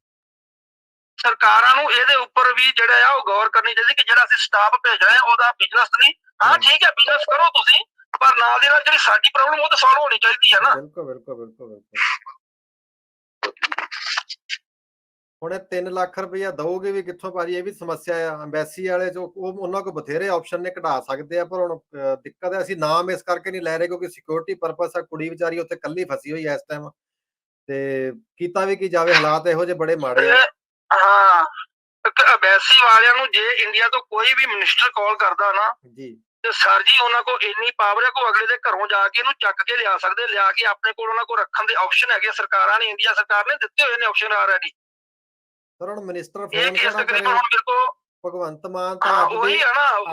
ਸਰਕਾਰਾਂ ਨੂੰ ਇਹਦੇ ਉੱਪਰ ਵੀ ਜਿਹੜਾ ਆ ਉਹ ਗੌਰ ਕਰਨੀ ਚਾਹੀਦੀ ਕਿ ਜਿਹੜਾ ਅਸੀਂ ਸਟਾਫ ਭੇਜ ਰਹੇ ਹਾਂ ਉਹਦਾ ਬਿਜ਼ਨਸ ਨਹੀਂ। ਹਾਂ। ਠੀਕ ਹੈ ਬਿਜ਼ਨਸ ਕਰੋ ਤੁਸੀਂ ਪਰ ਨਾਲ ਦੇ ਨਾਲ ਜਿਹੜੀ ਸਾਡੀ ਪ੍ਰੋਬਲਮ ਉਹ ਤਾਂ ਸੋਲਵ ਹੋਣੀ ਚਾਹੀਦੀ ਹੈ ਨਾ। ਬਿਲਕੁਲ ਬਿਲਕੁਲ ਬਿਲਕੁਲ ਬਿਲਕੁਲ। ਹੁਣ ਇਹ 3 ਲੱਖ ਰੁਪਇਆ ਦਓਗੇ ਵੀ ਕਿੱਥੋਂ ਭਾਜੀ? ਇਹ ਵੀ ਸਮੱਸਿਆ ਆ। ਐਮਬੈਸੀ ਵਾਲੇ ਜੋ ਉਹ ਉਹਨਾਂ ਕੋਲ ਬਥੇਰੇ ਆਪਸ਼ਨ ਨੇ ਕਢਾ ਸਕਦੇ ਆ ਪਰ ਹੁਣ ਦਿੱਕਤ ਹੈ। ਅਸੀਂ ਨਾਮ ਇਸ ਕਰਕੇ ਨਹੀਂ ਲੈ ਰਹੇ ਕਿਉਂਕਿ ਸਿਕਿਉਰਿਟੀ ਪਰਪਸ ਆ। ਕੁੜੀ ਵਿਚਾਰੀ ਉੱਥੇ ਕੱਲੀ ਫਸੀ ਹੋਈ ਐ ਇਸ ਟਾਈਮ ਤੇ ਕੀਤਾ ਵੀ ਕੀ ਜਾਵੇ? ਹਾਲਾਤ ਇਹੋ ਜਿਹੇ ਬੜੇ ਮਾੜੇ ਆ। ਹਾਂ। ਅਬੈਸੀ ਵਾਲਿਆਂ ਨੂੰ ਜੇ ਇੰਡੀਆ ਤੋਂ ਕੋਈ ਵੀ ਮਿਨਿਸਟਰ ਕਾਲ ਕਰਦਾ ਨਾ ਜੀ। ਤੇ ਸਰ ਜੀ ਉਹਨਾਂ ਕੋਲ ਇੰਨੀ ਪਾਵਰ ਹੈ ਕੋ ਅਗਲੇ ਦੇ ਘਰੋਂ ਜਾ ਕੇ ਇਹਨੂੰ ਚੱਕ ਕੇ ਲਿਆ ਸਕਦੇ। ਲਿਆ ਕੇ ਆਪਣੇ ਕੋਲ ਉਹਨਾਂ ਕੋਲ ਰੱਖਣ ਦੇ ਆਪਸ਼ਨ ਹੈਗੇ ਸਰਕਾਰਾਂ ਨੇ ਇੰਡੀਆ ਸਰਕਾਰ ਨੇ ਦਿੱਤੇ ਹੋਏ ਨੇ ਆਪਸ਼ਨ ਆਲਰੇਡੀ ਸਰ ਹੁਣ ਮਿਨਿਸਟਰ ਫੋਨ ਕਿਹੜਾ ਕਰੇ? ਭਗਵੰਤ ਮਾਨ ਤਾਂ ਹਾਂ ਆਪਦੀ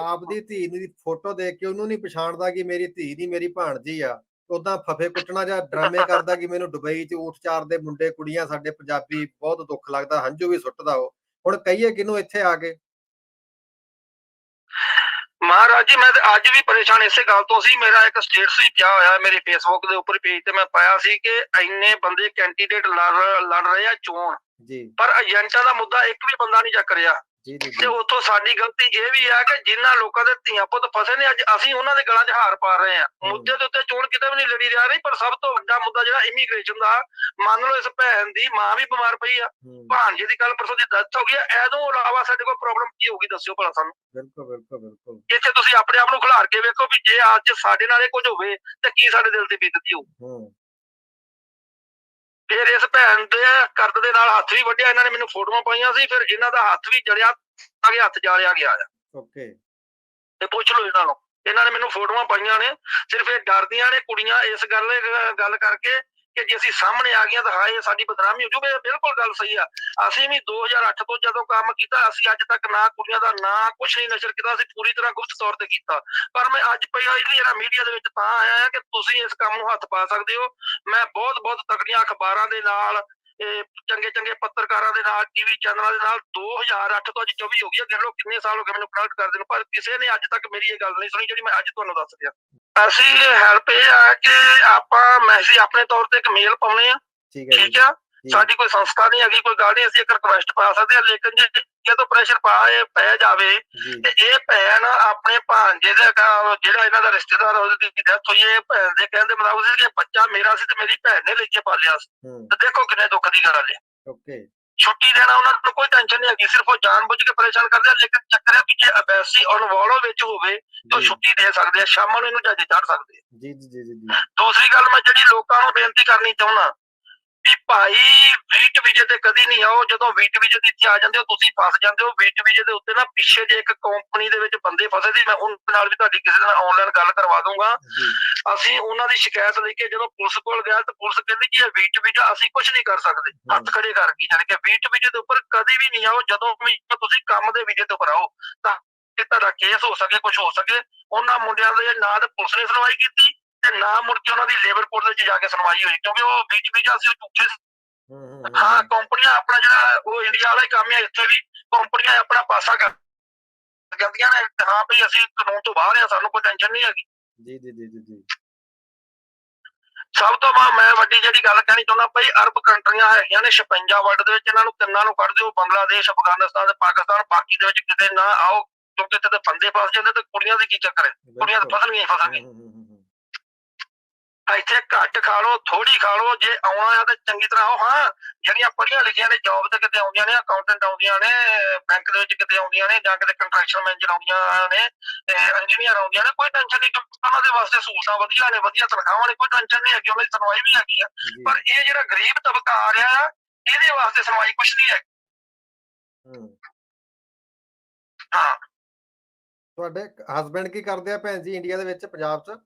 ਆਪਦੀ ਧੀ ਦੀ ਫੋਟੋ ਦੇਖ ਕੇ ਉਹਨੂੰ ਨਹੀਂ ਪਛਾਣਦਾ ਕਿ ਮੇਰੀ ਧੀ ਨਹੀਂ ਮੇਰੀ ਭਾਣਜੀ ਆ। ਉਦਾਂ ਫਫੇ ਕੁੱਟਣਾ ਜਾਂ ਡਰਾਮੇ ਕਰਦਾ ਕਿ ਮੈਨੂੰ ਦੁਬਈ 'ਚ ਊਠ ਚਾਰ ਦੇ ਮੁੰਡੇ ਕੁੜੀਆਂ ਸਾਡੇ ਪੰਜਾਬੀ ਬਹੁਤ ਦੁੱਖ ਲੱਗਦਾ ਹੰਝੂ ਵੀ ਸੁੱਟਦਾ ਉਹ। ਹੁਣ ਕਹੀਏ ਕਿਹਨੂੰ ਇੱਥੇ ਆ ਕੇ? ਮਹਾਰਾਜ ਜੀ ਮੈਂ ਅੱਜ ਵੀ ਪਰੇਸ਼ਾਨ ਇਸੇ ਗੱਲ ਤੋਂ ਸੀ ਮੇਰਾ ਇੱਕ ਸਟੇਟਸ ਵੀ ਪਿਆ ਹੋਇਆ ਮੇਰੇ ਫੇਸਬੁੱਕ ਦੇ ਉੱਪਰ ਪੇਜ ਤੇ ਮੈਂ ਪਾਇਆ ਸੀ ਕਿ ਇੰਨੇ ਬੰਦੇ ਕੈਂਡੀਡੇਟ ਲੜ ਲੜ ਰਹੇ ਆ ਚੋਣ। ਜੀ। ਪਰ ਏਜੰਟਾਂ ਦਾ ਮੁੱਦਾ ਇੱਕ ਵੀ ਬੰਦਾ ਨਹੀਂ ਚੱਕ ਰਿਹਾ। ਜੀ ਜੀ ਤੇ ਉਥੋਂ ਸਾਡੀ ਗਲਤੀ ਇਹ ਵੀ ਆ ਕਿ ਜਿਨ੍ਹਾਂ ਲੋਕਾਂ ਦੇ ਧੀਆਂ ਪੁੱਤ ਫਸੇ ਨੇ ਅੱਜ ਅਸੀਂ ਉਹਨਾਂ ਦੇ ਗਲਾਂ 'ਚ ਹਾਰ ਪਾ ਰਹੇ ਆ। ਮੁੱਦੇ ਦੇ ਉੱਤੇ ਚੋਣ ਕਿਤੇ ਵੀ ਨਹੀਂ ਲੜੀ ਜਾ ਰਹੀ ਪਰ ਸਭ ਤੋਂ ਵੱਡਾ ਮੁੱਦਾ ਜਿਹੜਾ ਇਮੀਗ੍ਰੇਸ਼ਨ ਦਾ ਮੰਨ ਲਓ ਇਸ ਭੈਣ ਦੀ ਮਾਂ ਵੀ ਬਿਮਾਰ ਪਈ ਆ ਹੂੰ, ਭਾਣਜੇ ਦੀ ਕੱਲ ਪਰਸੋਂ ਦੀ ਡੈਥ ਹੋ ਗਈ ਆ ਐਦੋਂ ਇਲਾਵਾ ਸਾਡੇ ਕੋਲ ਪ੍ਰੋਬਲਮ ਕੀ ਹੋਊਗੀ ਦੱਸਿਓ ਭਲਾ ਸਾਨੂੰ। ਬਿਲਕੁਲ ਬਿਲਕੁਲ ਬਿਲਕੁਲ। ਇੱਥੇ ਤੁਸੀਂ ਆਪਣੇ ਆਪ ਨੂੰ ਖਿਲਾਰ ਕੇ ਵੇਖੋ ਵੀ ਜੇ ਅੱਜ ਸਾਡੇ ਨਾਲ ਇਹ ਕੁਝ ਹੋਵੇ ਤੇ ਕੀ ਸਾਡੇ ਦਿਲ ਤੇ ਬੀਤਦੀ ਹੋਊ। ਹੂੰ। ਫਿਰ ਇਸ ਭੈਣ ਦੇ ਕਰਦ ਦੇ ਨਾਲ ਹੱਥ ਵੀ ਵੱਢਿਆ ਇਹਨਾਂ ਨੇ ਮੈਨੂੰ ਫੋਟੋਆਂ ਪਾਈਆਂ ਸੀ ਫਿਰ ਇਹਨਾਂ ਦਾ ਹੱਥ ਵੀ ਜੜਿਆ ਆ ਗਿਆ ਹੱਥ ਜਾਲਿਆ ਗਿਆ ਆ। ਓਕੇ। ਤੇ ਪੁੱਛ ਲਓ ਇਹਨਾਂ ਨੂੰ। ਇਹਨਾਂ ਨੇ ਮੈਨੂੰ ਫੋਟੋਆਂ ਪਾਈਆਂ ਨੇ ਸਿਰਫ ਇਹ ਡਰਦੀਆਂ ਨੇ ਕੁੜੀਆਂ ਇਸ ਗੱਲ ਗੱਲ ਕਰਕੇ ਕਿ ਜੇ ਅਸੀਂ ਸਾਹਮਣੇ ਆ ਗਏ ਤਾਂ ਹਾਏ, ਸਾਡੀ ਬਦਨਾਮੀ ਹੋ ਜੂਵੇ ਬਿਲਕੁਲ ਗੱਲ ਸਹੀ ਆ। ਅਸੀਂ ਵੀ 2008 ਤੋਂ ਜਦੋਂ ਕੰਮ ਕੀਤਾ, ਅਸੀਂ ਅੱਜ ਤੱਕ ਨਾ ਕੁੜੀਆਂ ਦਾ ਨਾ ਕੁਝ ਨਹੀਂ ਨਸ਼ਰ ਕੀਤਾ, ਅਸੀਂ ਪੂਰੀ ਤਰ੍ਹਾਂ ਗੁਪਤ ਤੌਰ ਤੇ ਕੀਤਾ। ਪਰ ਮੈਂ ਅੱਜ ਪਹਿਲਾਂ ਇਸ ਜਿਹੜਾ ਮੀਡੀਆ ਦੇ ਵਿੱਚ ਤਾਂ ਆਇਆ ਕਿ ਤੁਸੀਂ ਇਸ ਕੰਮ ਨੂੰ ਹੱਥ ਪਾ ਸਕਦੇ ਹੋ। ਮੈਂ ਬਹੁਤ ਬਹੁਤ ਤਕੜੀਆਂ ਅਖਬਾਰਾਂ ਦੇ ਨਾਲ ਚੰਗੇ ਚੰਗੇ ਪੱਤਰਕਾਰਾਂ ਦੇ ਨਾਲ ਟੀਵੀ ਚੈਨਲਾਂ ਦੇ ਨਾਲ 2008 ਤੋਂ ਅੱਜ 24 ਹੋ ਗਈ ਹੈ ਗਿਰ ਲਓ ਕਿੰਨੇ ਸਾਲ ਹੋ ਗਏ ਮੈਨੂੰ ਕਨੈਕਟ ਕਰਦੇ ਨੂੰ, ਪਰ ਕਿਸੇ ਨੇ ਅੱਜ ਤੱਕ ਮੇਰੀ ਇਹ ਗੱਲ ਨਹੀਂ ਸੁਣੀ ਜਿਹੜੀ ਮੈਂ ਅੱਜ ਤੁਹਾਨੂੰ ਦੱਸ ਰਿਹਾ। ਅਸੀਂ ਹੈਲਪ ਇਹ ਆ ਕਿ ਆਪਾਂ ਮੈਸੇਜ ਆਪਣੇ ਤੌਰ ਤੇ ਇੱਕ ਮੇਲ ਪਾਉਣੇ ਆ। ਠੀਕ ਹੈ ਜੀ। ਠੀਕ ਆ ਸਾਡੀ ਕੋਈ ਸੰਸਥਾ ਨਹੀਂ ਹੈਗੀ ਕੋਈ ਗੱਲ ਨਹੀਂ ਅਸੀਂ ਇੱਕ ਰਿਕੁਐਸਟ ਪਾ ਸਕਦੇ ਹਾਂ ਲੇਕਿਨ ਜੇ ਜੇ ਤੋਂ ਪ੍ਰੈਸ਼ਰ ਪਾਏ ਪੈ ਜਾਵੇ ਤੇ ਇਹ ਭੈਣ ਆਪਣੇ ਭਾਂਜੇ ਦਾ ਜਿਹੜਾ ਇਹਨਾਂ ਦਾ ਰਿਸ਼ਤੇਦਾਰ ਉਹਦੀ ਡੈਥ ਹੋਈ ਹੈ। ਇਹ ਭੈਣ ਦੇ ਕਹਿੰਦੇ ਮੁਤਾਬਕ ਸੀ ਕਿ ਬੱਚਾ ਮੇਰਾ ਸੀ ਤੇ ਮੇਰੀ ਭੈਣ ਨੇ ਲੈ ਕੇ ਪਾਲਿਆ ਸੀ। ਤੇ ਦੇਖੋ ਕਿੰਨੇ ਦੁੱਖ ਦੀ ਗੱਲ ਹੈ ਓਕੇ। ਛੁੱਟੀ ਦੇਣਾ ਉਹਨਾਂ ਨੂੰ ਕੋਈ ਟੈਨਸ਼ਨ ਨਹੀਂ ਹੈਗੀ ਸਿਰਫ ਉਹ ਜਾਣਬੁੱਝ ਕੇ ਪਰੇਸ਼ਾਨ ਕਰਦੇ ਆ ਲੇਕਿਨ ਚੱਕਰ ਹੈ ਵੀ ਜੇ ਅਬੈਸੀ ਇਨਵੋਲਵ ਵਿੱਚ ਹੋਵੇ ਤਾਂ ਛੁੱਟੀ ਦੇ ਸਕਦੇ ਆ ਸ਼ਾਮਾਂ ਨੂੰ ਇਹਨੂੰ ਜੱਜ ਚੜ ਸਕਦੇ ਆ। ਜੀ ਜੀ ਜੀ ਜੀ। ਦੂਸਰੀ ਗੱਲ ਮੈਂ ਜਿਹੜੀ ਲੋਕਾਂ ਨੂੰ ਬੇਨਤੀ ਕਰਨੀ ਚਾਹੁੰਦਾ ਵੀ ਭਾਈ ਵੀਟ ਵੀਜ਼ੇ ਤੇ ਕਦੀ ਨਹੀਂ ਆਓ ਜਦੋਂ ਵੀਟ ਵੀਜ਼ੇ ਤੇ ਇੱਥੇ ਆ ਜਾਂਦੇ ਹੋ ਤੁਸੀਂ ਫਸ ਜਾਂਦੇ ਹੋ ਵੀਟ ਵੀਜ਼ੇ ਦੇ ਉੱਤੇ ਨਾ ਪਿੱਛੇ ਜੇ ਇੱਕ ਕੰਪਨੀ ਦੇ ਵਿੱਚ ਬੰਦੇ ਫਸੇ ਸੀ ਮੈਂ ਉਹਨਾਂ ਨਾਲ ਵੀ ਤੁਹਾਡੀ ਕਿਸੇ ਨਾਲ ਆਨਲਾਈਨ ਗੱਲ ਕਰਵਾ ਦੂੰਗਾ ਅਸੀਂ ਉਹਨਾਂ ਦੀ ਸ਼ਿਕਾਇਤ ਲੈ ਕੇ ਜਦੋਂ ਪੁਲਿਸ ਕੋਲ ਗਿਆ ਤਾਂ ਪੁਲਿਸ ਕਹਿੰਦੀ ਕਿ ਇਹ ਵੀਟ ਵੀਜ਼ਾ ਅਸੀਂ ਕੁਝ ਨਹੀਂ ਕਰ ਸਕਦੇ ਹੱਥ ਖੜੇ ਕਰ ਗਈ ਜਾਣੀ ਕਿ ਵੀਟ ਵੀਜ਼ੇ ਦੇ ਉੱਪਰ ਕਦੀ ਵੀ ਨਹੀਂ ਆਓ ਜਦੋਂ ਵੀ ਤੁਸੀਂ ਕੰਮ ਦੇ ਵੀਜ਼ੇ ਤੇ ਆਓ ਤਾਂ ਕਿ ਤੁਹਾਡਾ ਕੇਸ ਹੋ ਸਕੇ ਕੁਝ ਹੋ ਸਕੇ ਉਹਨਾਂ ਮੁੰਡਿਆਂ ਦੇ ਨਾਂ ਤੇ ਪੁਲਿਸ ਨੇ ਸੁਣਵਾਈ ਕੀਤੀ ਤੇ ਨਾ ਮੁੜ ਕੇ ਉਹਨਾਂ ਦੀ ਲੇਬਰ ਕੋਰਟ ਦੇ ਵਿੱਚ ਜਾ ਕੇ ਸੁਣਵਾਈ ਹੋਈ ਕਿਉਂਕਿ ਉਹ ਵੀਟ ਵੀਜ਼ਾ ਸੀ ਉਹ ਝੂਠੇ ਸੀ। ਹੂੰ ਕੰਪਨੀਆਂ ਆਪਣਾ ਜਿਹੜਾ ਉਹ ਇੰਡੀਆ ਵਾਲਾ ਹੀ ਕੰਮ ਹੈ ਇੱਥੇ ਵੀ ਕੰਪਨੀਆਂ ਆਪਣਾ ਪਾਸਾ ਕਰ ਕਹਿੰਦੀਆਂ ਨੇ। ਹਾਂ ਵੀ ਅਸੀਂ ਕਾਨੂੰਨ ਤੋਂ ਬਾਹਰ ਆ ਸਾਨੂੰ ਕੋਈ ਟੈਨਸ਼ਨ ਨਹੀਂ ਹੈਗੀ। ਜੀ ਜੀ ਜੀ ਜੀ ਸਭ ਤੋਂ ਬਾਅਦ ਮੈਂ ਵੱਡੀ ਜਿਹੜੀ ਗੱਲ ਕਹਿਣੀ ਚਾਹੁੰਦਾ ਭਾਈ ਅਰਬ ਕੰਟਰੀਆਂ ਹੈਗੀਆਂ ਨੇ 56 ਵਰਲਡ ਦੇ ਵਿੱਚ ਇਹਨਾਂ ਨੂੰ ਤਿੰਨਾਂ ਨੂੰ ਕੱਢ ਦਿਓ ਬੰਗਲਾਦੇਸ਼ ਅਫਗਾਨਿਸਤਾਨ ਤੇ ਪਾਕਿਸਤਾਨ ਬਾਕੀ ਦੇ ਵਿੱਚ ਕਿਤੇ ਨਾ ਆਓ ਕਿਉਂਕਿ ਇੱਥੇ ਤੇ ਬੰਦੇ ਫਸ ਜਾਂਦੇ ਤੇ ਕੁੜੀਆਂ ਦੇ ਕੀ ਚੱਕਰ ਹੈ? ਕੁੜੀਆਂ ਤਾਂ ਫਸਣਗੀਆਂ ਫਸਣਗੀਆਂ। ਇੱਥੇ ਘੱਟ ਖਾ ਲਓ ਥੋੜੀ ਖਾ ਲਓ ਜੇ ਆਉਣਾ ਆ ਤੇ ਚੰਗੀ ਤਰ੍ਹਾਂ ਆਓ ਹਾਂ। ਜਿਹੜੀਆਂ ਪੜ੍ਹੀਆਂ ਲਿਖੀਆਂ ਨੇ ਜੌਬ ਤੇ ਕਿਤੇ ਆਉਂਦੀਆਂ ਨੇ ਅਕਾਊਂਟੈਂਟ ਆਉਂਦੀਆਂ ਨੇ ਬੈਂਕ ਦੇ ਵਿੱਚ ਕਿਤੇ ਆਉਂਦੀਆਂ ਨੇ ਜਾਂ ਕਿਤੇ ਕੰਟਰੈਕਸ਼ਨ ਮੈਨੇਜਰ ਆਉਂਦੀਆਂ ਨੇ ਇੰਜੀਨੀਅਰ ਆਉਂਦੀਆਂ ਨੇ ਕੋਈ ਟੈਨਸ਼ਨ ਨਹੀਂ ਉਹਨਾਂ ਦੇ ਵਾਸਤੇ ਸਹੂਲਤਾਂ ਵਧੀਆ ਨੇ ਵਧੀਆ ਤਨਖਾਹਾਂ ਨੇ ਕੋਈ ਟੈਨਸ਼ਨ ਨਹੀਂ ਹੈਗੀ ਉਹਨਾਂ ਦੀ ਸੁਣਵਾਈ ਵੀ ਹੈਗੀ ਆ। ਪਰ ਇਹ ਜਿਹੜਾ ਗਰੀਬ ਤਬਕਾ ਆ ਰਿਹਾ ਇਹਦੇ ਵਾਸਤੇ ਸੁਣਵਾਈ ਕੁਛ ਨਹੀਂ ਹੈ ਹੂੰ। ਹਾਂ। ਤੁਹਾਡੇ ਹਸਬੰਡ ਕੀ ਕਰਦੇ ਆ ਭੈਣ ਜੀ ਇੰਡੀਆ ਦੇ ਵਿੱਚ ਪੰਜਾਬ 'ਚ?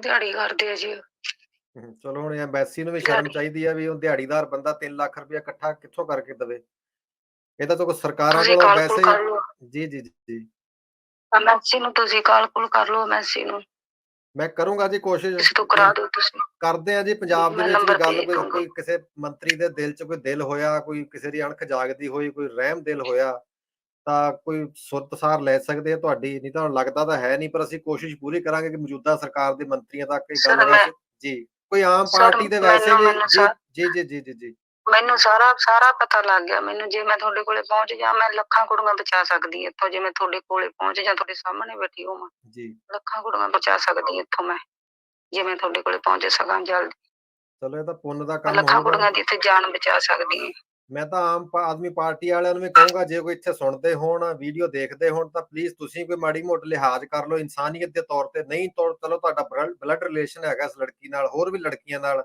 ਦਿਹਾੜੀ ਕਰਦੇ ਆ ਜੀ। ਚਲੋ ਹੁਣ ਐਮਬੈਸੀ ਨੂੰ ਵੀ ਸ਼ਰਮ। ਚਾਹੀਦੀ ਆ ਵੀ ਉਹ ਦਿਹਾੜੀਦਾਰ ਬੰਦਾ 3 ਲੱਖ ਰੁਪਇਆ ਇਕੱਠਾ ਕਿੱਥੋਂ ਕਰਕੇ ਦਵੇ। ਇਹ ਤਾਂ ਸਗੋਂ ਸਰਕਾਰਾਂ ਤੁਸੀਂ ਕੋਲੋਂ ਵੈਸੇ ਜੀ ਜੀ ਜੀ। ਮੈਸੀ ਨੂੰ ਤੁਸੀਂ ਕਾਲ ਕੁਲ ਕਰ ਲਓ ਮੈਸੀ ਨੂੰ। ਮੈਂ ਕਰੂੰਗਾ ਜੀ ਕੋਸ਼ਿਸ਼। ਕਿਸੇ ਤੋਂ ਕਰਾ ਦਿਓ ਤੁਸੀਂ। ਕਰਦੇ ਆ ਜੀ ਪੰਜਾਬ ਦੇ ਵਿੱਚ ਗੱਲ ਕੋਈ। ਕੋਈ ਕਿਸੇ ਮੰਤਰੀ ਦੇ ਦਿਲ 'ਚ ਕੋਈ ਦਿਲ ਹੋਇਆ ਕੋਈ ਕਿਸੇ ਦੀ ਅਣਖ ਜਾਗਦੀ ਹੋਈ ਕੋਈ ਰਹਿਮ ਦਿਲ ਹੋਇਆ। ਤਾਂ ਕੋਈ ਸੁਰਤਸਾਰ ਲੈ ਸਕਦੇ ਆ ਤੁਹਾਡੀ ਨਹੀਂ ਤਾਂ ਲੱਗਦਾ ਤਾਂ ਹੈ ਨਹੀਂ ਪਰ ਅਸੀਂ ਕੋਸ਼ਿਸ਼ ਪੂਰੀ ਕਰਾਂਗੇ ਕਿ ਮੌਜੂਦਾ ਸਰਕਾਰ ਦੇ ਮੰਤਰੀਆਂ ਤੱਕ ਇਹ ਗੱਲ ਜੀ ਕੋਈ ਆਮ ਪਾਰਟੀ ਦੇ ਵੈਸੇ ਜੀ ਜੀ ਜੀ ਜੀ ਜੀ। ਮੈਨੂੰ ਸਾਰਾ ਸਾਰਾ ਪਤਾ ਲੱਗ ਗਿਆ ਮੈਨੂੰ ਜੇ ਮੈਂ ਤੁਹਾਡੇ ਕੋਲੇ ਪਹੁੰਚ ਜਾ ਮੈਂ ਲੱਖਾਂ ਕੁੜੀਆਂ ਬਚਾ ਸਕਦੀ ਹਾਂ ਇੱਥੋਂ ਜੇ ਮੈਂ ਤੁਹਾਡੇ ਕੋਲੇ ਪਹੁੰਚ ਜਾ ਤੁਹਾਡੇ ਸਾਹਮਣੇ ਬੈਠੀ ਹੋਵਾਂ ਜੀ। ਲੱਖਾਂ ਕੁੜੀਆਂ ਬਚਾ ਸਕਦੀ ਹਾਂ ਇੱਥੋਂ ਮੈਂ ਜੇ ਮੈਂ ਤੁਹਾਡੇ ਕੋਲੇ ਪਹੁੰਚ ਸਕਾਂ ਜਲਦੀ। ਚਲੋ ਇਹ ਤਾਂ ਪੁੰਨ ਦਾ ਕੰਮ ਲੱਖਾਂ ਹੋਊਗਾ। ਕੁੜੀਆਂ ਦੀ ਇੱਥੇ ਜਾਨ ਬਚਾ ਸਕਦੀ ਹਾਂ। ਮੈਂ ਤਾਂ ਆਮ ਆਦਮੀ ਪਾਰਟੀ ਵਾਲਿਆਂ ਨੂੰ ਵੀ ਕਹੂੰਗਾ ਜੇ ਕੋਈ ਇੱਥੇ ਸੁਣਦੇ ਹੋਣ ਵੀਡੀਓ ਦੇਖਦੇ ਹੋਣ ਤਾਂ ਪਲੀਜ਼ ਤੁਸੀਂ ਕੋਈ ਮਾੜੀ ਮੋਟੀ ਲਿਹਾਜ਼ ਕਰ ਲਓ। ਇਨਸਾਨੀਅਤ ਦੇ ਤੌਰ ਤੇ ਨਹੀਂ ਤੌਰ ਚਲੋ ਤੁਹਾਡਾ ਬਲੱਡ ਰਿਲੇਸ਼ਨ ਹੈਗਾ ਇਸ ਲੜਕੀ ਨਾਲ ਹੋਰ ਵੀ ਲੜਕੀਆਂ ਨਾਲ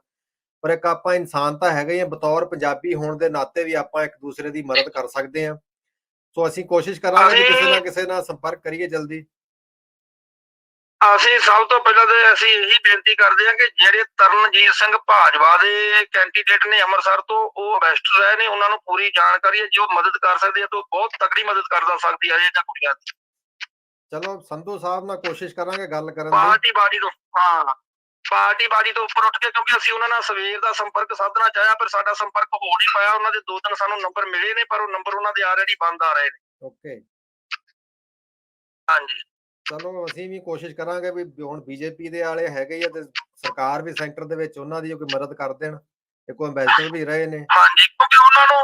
ਪਰ ਇੱਕ ਆਪਾਂ ਇਨਸਾਨ ਤਾਂ ਹੈਗੇ ਹੀ ਆ ਬਤੌਰ ਪੰਜਾਬੀ ਹੋਣ ਦੇ ਨਾਤੇ ਵੀ ਆਪਾਂ ਇੱਕ ਦੂਸਰੇ ਦੀ ਮਦਦ ਕਰ ਸਕਦੇ ਹਾਂ। ਸੋ ਅਸੀਂ ਕੋਸ਼ਿਸ਼ ਕਰਾਂਗੇ ਕਿ ਕਿਸੇ ਨਾ ਕਿਸੇ ਨਾਲ ਸੰਪਰਕ ਕਰੀਏ ਜਲਦੀ। ਅਸੀਂ ਸਭ ਤੋਂ ਪਹਿਲਾਂ ਤੇ ਅਸੀਂ ਇਹੀ ਬੇਨਤੀ ਕਰਦੇ ਹਾਂ ਕਿ ਜਿਹੜੇ ਤਰਨਜੀਤ ਸਿੰਘ ਭਾਜਪਾ ਦੇ ਕੈਂਡੀਡੇਟ ਨੇ ਅੰਮ੍ਰਿਤਸਰ ਤੋਂ ਉਹ ਇਨਵੈਸਟਰ ਰਹੇ ਨੇ ਉਹਨਾਂ ਨੂੰ ਪੂਰੀ ਜਾਣਕਾਰੀ ਹੈ ਜੋ ਮਦਦ ਕਰ ਸਕਦੇ ਆ ਤਾਂ ਬਹੁਤ ਤਕੜੀ ਮਦਦ ਕਰਦਾ ਸਕਦੀ ਹੈ ਇਹ ਜਾਂ ਕੁੜੀਆਂ ਦੀ। ਚਲੋ ਸੰਧੂ ਸਾਹਿਬ ਨਾਲ ਕੋਸ਼ਿਸ਼ ਕਰਾਂਗੇ ਗੱਲ ਕਰਨ ਦੀ। ਪਾਰਟੀ ਬਾਜੀ ਤੋਂ ਹਾਂ ਪਾਰਟੀ ਬਾਜੀ ਤੋਂ ਉੱਪਰ ਉੱਠ ਕੇ ਕਿਉਂਕਿ ਅਸੀਂ ਉਹਨਾਂ ਨਾਲ ਸਵੇਰ ਦਾ ਸੰਪਰਕ ਸਾਧਣਾ ਚਾਹਿਆ ਪਰ ਸਾਡਾ ਸੰਪਰਕ ਹੋ ਨਹੀਂ ਪਾਇਆ ਉਹਨਾਂ ਦੇ ਦੋ ਤਿੰਨ ਸਾਨੂੰ ਨੰਬਰ ਮਿਲੇ ਨੇ ਪਰ ਉਹ ਨੰਬਰ ਉਹਨਾਂ ਦੇ ਆਲਰੇਡੀ ਬੰਦ ਆ ਰਹੇ ਨੇ। ਓਕੇ। ਹਾਂਜੀ। ਚਲੋ ਅਸੀਂ ਵੀ ਕੋਸ਼ਿਸ਼ ਕਰਾਂਗੇ ਵੀ ਹੁਣ ਬੀਜੇਪੀ ਦੇ ਵਾਲੇ ਹੈਗੇ ਆ ਤੇ ਸਰਕਾਰ ਵੀ ਸੈਂਟਰ ਦੇ ਵਿੱਚ ਉਹਨਾਂ ਦੀ ਕੋਈ ਮਦਦ ਕਰ ਦੇਣ ਤੇ ਕੋਈ ਐਮਬੈਸਡਰ ਵੀ ਰਹੇ ਨੇ। ਹਾਂਜੀ ਕਿਉਂਕਿ ਉਹਨਾਂ ਨੂੰ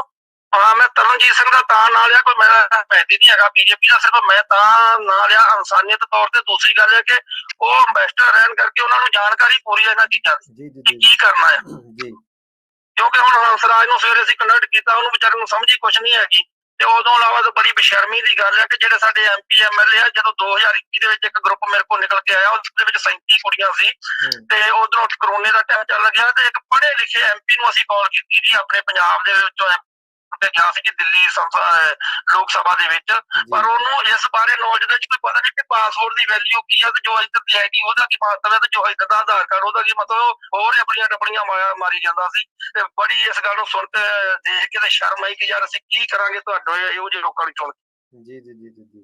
ਹਾਂ ਮੈਂ ਤਰਨਜੀਤ ਸਿੰਘ ਦਾ ਤਾਂ ਨਾਂ ਲਿਆ ਕੋਈ ਮੇਰਾ ਪੈਦੀ ਨਹੀਂ ਹੈਗਾ ਬੀਜੇਪੀ ਦਾ ਸਿਰਫ ਮੈਂ ਤਾਂ ਨਾਂ ਲਿਆ ਇਨਸਾਨੀਅਤ ਤੌਰ ਤੇ ਦੂਸਰੀ ਗੱਲ ਹੈ ਕਿ ਉਹ ਅੰਬੈਸਡਰ ਰਹਿਣ ਕਰਕੇ ਉਹਨਾਂ ਨੂੰ ਜਾਣਕਾਰੀ ਪੂਰੀ ਹੈ ਇਹਨਾਂ ਚੀਜ਼ਾਂ ਦੀ ਜੀ ਜੀ ਕਿ ਕਰਨਾ ਹੈ ਜੀ। ਕਿਉਂਕਿ ਹੁਣ ਹੰਸਰਾਜ ਨੂੰ ਸਵੇਰੇ ਅਸੀਂ ਕੰਡਕਟ ਕੀਤਾ ਉਹਨੂੰ ਵਿਚਾਰੇ ਨੂੰ ਸਮਝ ਹੀ ਕੁਝ ਨਹੀਂ ਹੈਗੀ। ਤੇ ਉਦੋਂ ਇਲਾਵਾ ਤਾਂ ਬੜੀ ਬੇਸ਼ਰਮੀ ਦੀ ਗੱਲ ਹੈ ਕਿ ਜਿਹੜੇ ਸਾਡੇ ਐਮਪੀ ਐਮਐਲਏ ਆ ਜਦੋਂ 2021 ਦੇ ਵਿੱਚ ਇੱਕ ਗਰੁੱਪ ਮੇਰੇ ਕੋਲ ਨਿਕਲ ਕੇ ਆਇਆ ਉਹਦੇ ਵਿੱਚ 37 ਕੁੜੀਆਂ ਸੀ। ਤੇ ਉਧਰੋਂ ਕਰੋਨੇ ਦਾ ਟਾਈਮ ਚੱਲ ਗਿਆ ਤੇ ਇੱਕ ਪੜ੍ਹੇ ਲਿਖੇ ਐਮਪੀ ਨੂੰ ਅਸੀਂ ਕਾਲ ਕੀਤੀ ਜੀ ਆਪਣੇ ਪੰਜਾਬ ਦੇ ਵਿੱਚੋਂ ਤੇ ਗਿਆ ਸੀ ਕਿ ਦਿੱਲੀ ਲੋਕ ਸਭਾ ਦੇ ਵਿੱਚ। ਪਰ ਉਹਨੂੰ ਇਸ ਬਾਰੇ ਨੌਲੇਜ ਦੇ ਵਿੱਚ ਕੋਈ ਪਤਾ ਨਹੀਂ ਕਿ ਪਾਸਪੋਰਟ ਦੀ ਵੈਲਿਊ ਕੀ ਹੈ ਤੇ ਜੋ ਇੱਧਰ ਦੀ ਆਈਡੀ ਉਹਦਾ ਕੀ ਮਤਲਬ ਹੈ ਤੇ ਜੋ ਇੱਧਰ ਦਾ ਆਧਾਰ ਕਾਰਡ ਉਹਦਾ ਕੀ ਮਤਲਬ ਹੋਰ ਹੀ ਆਪਣੀਆਂ ਟੱਪਣੀਆਂ ਮਾਰ- ਜਾਂਦਾ ਸੀ। ਤੇ ਬੜੀ ਇਸ ਗੱਲ ਨੂੰ ਸੁਣ ਕੇ ਦੇਖ ਕੇ ਤੇ ਸ਼ਰਮ ਆਈ ਕਿ ਯਾਰ ਅਸੀਂ ਕੀ ਕਰਾਂਗੇ ਤੁਹਾਨੂੰ ਇਹੋ ਜਿਹੇ ਲੋਕਾਂ ਨੂੰ ਚੁਣ ਕੇ। ਜੀ ਜੀ ਜੀ ਜੀ।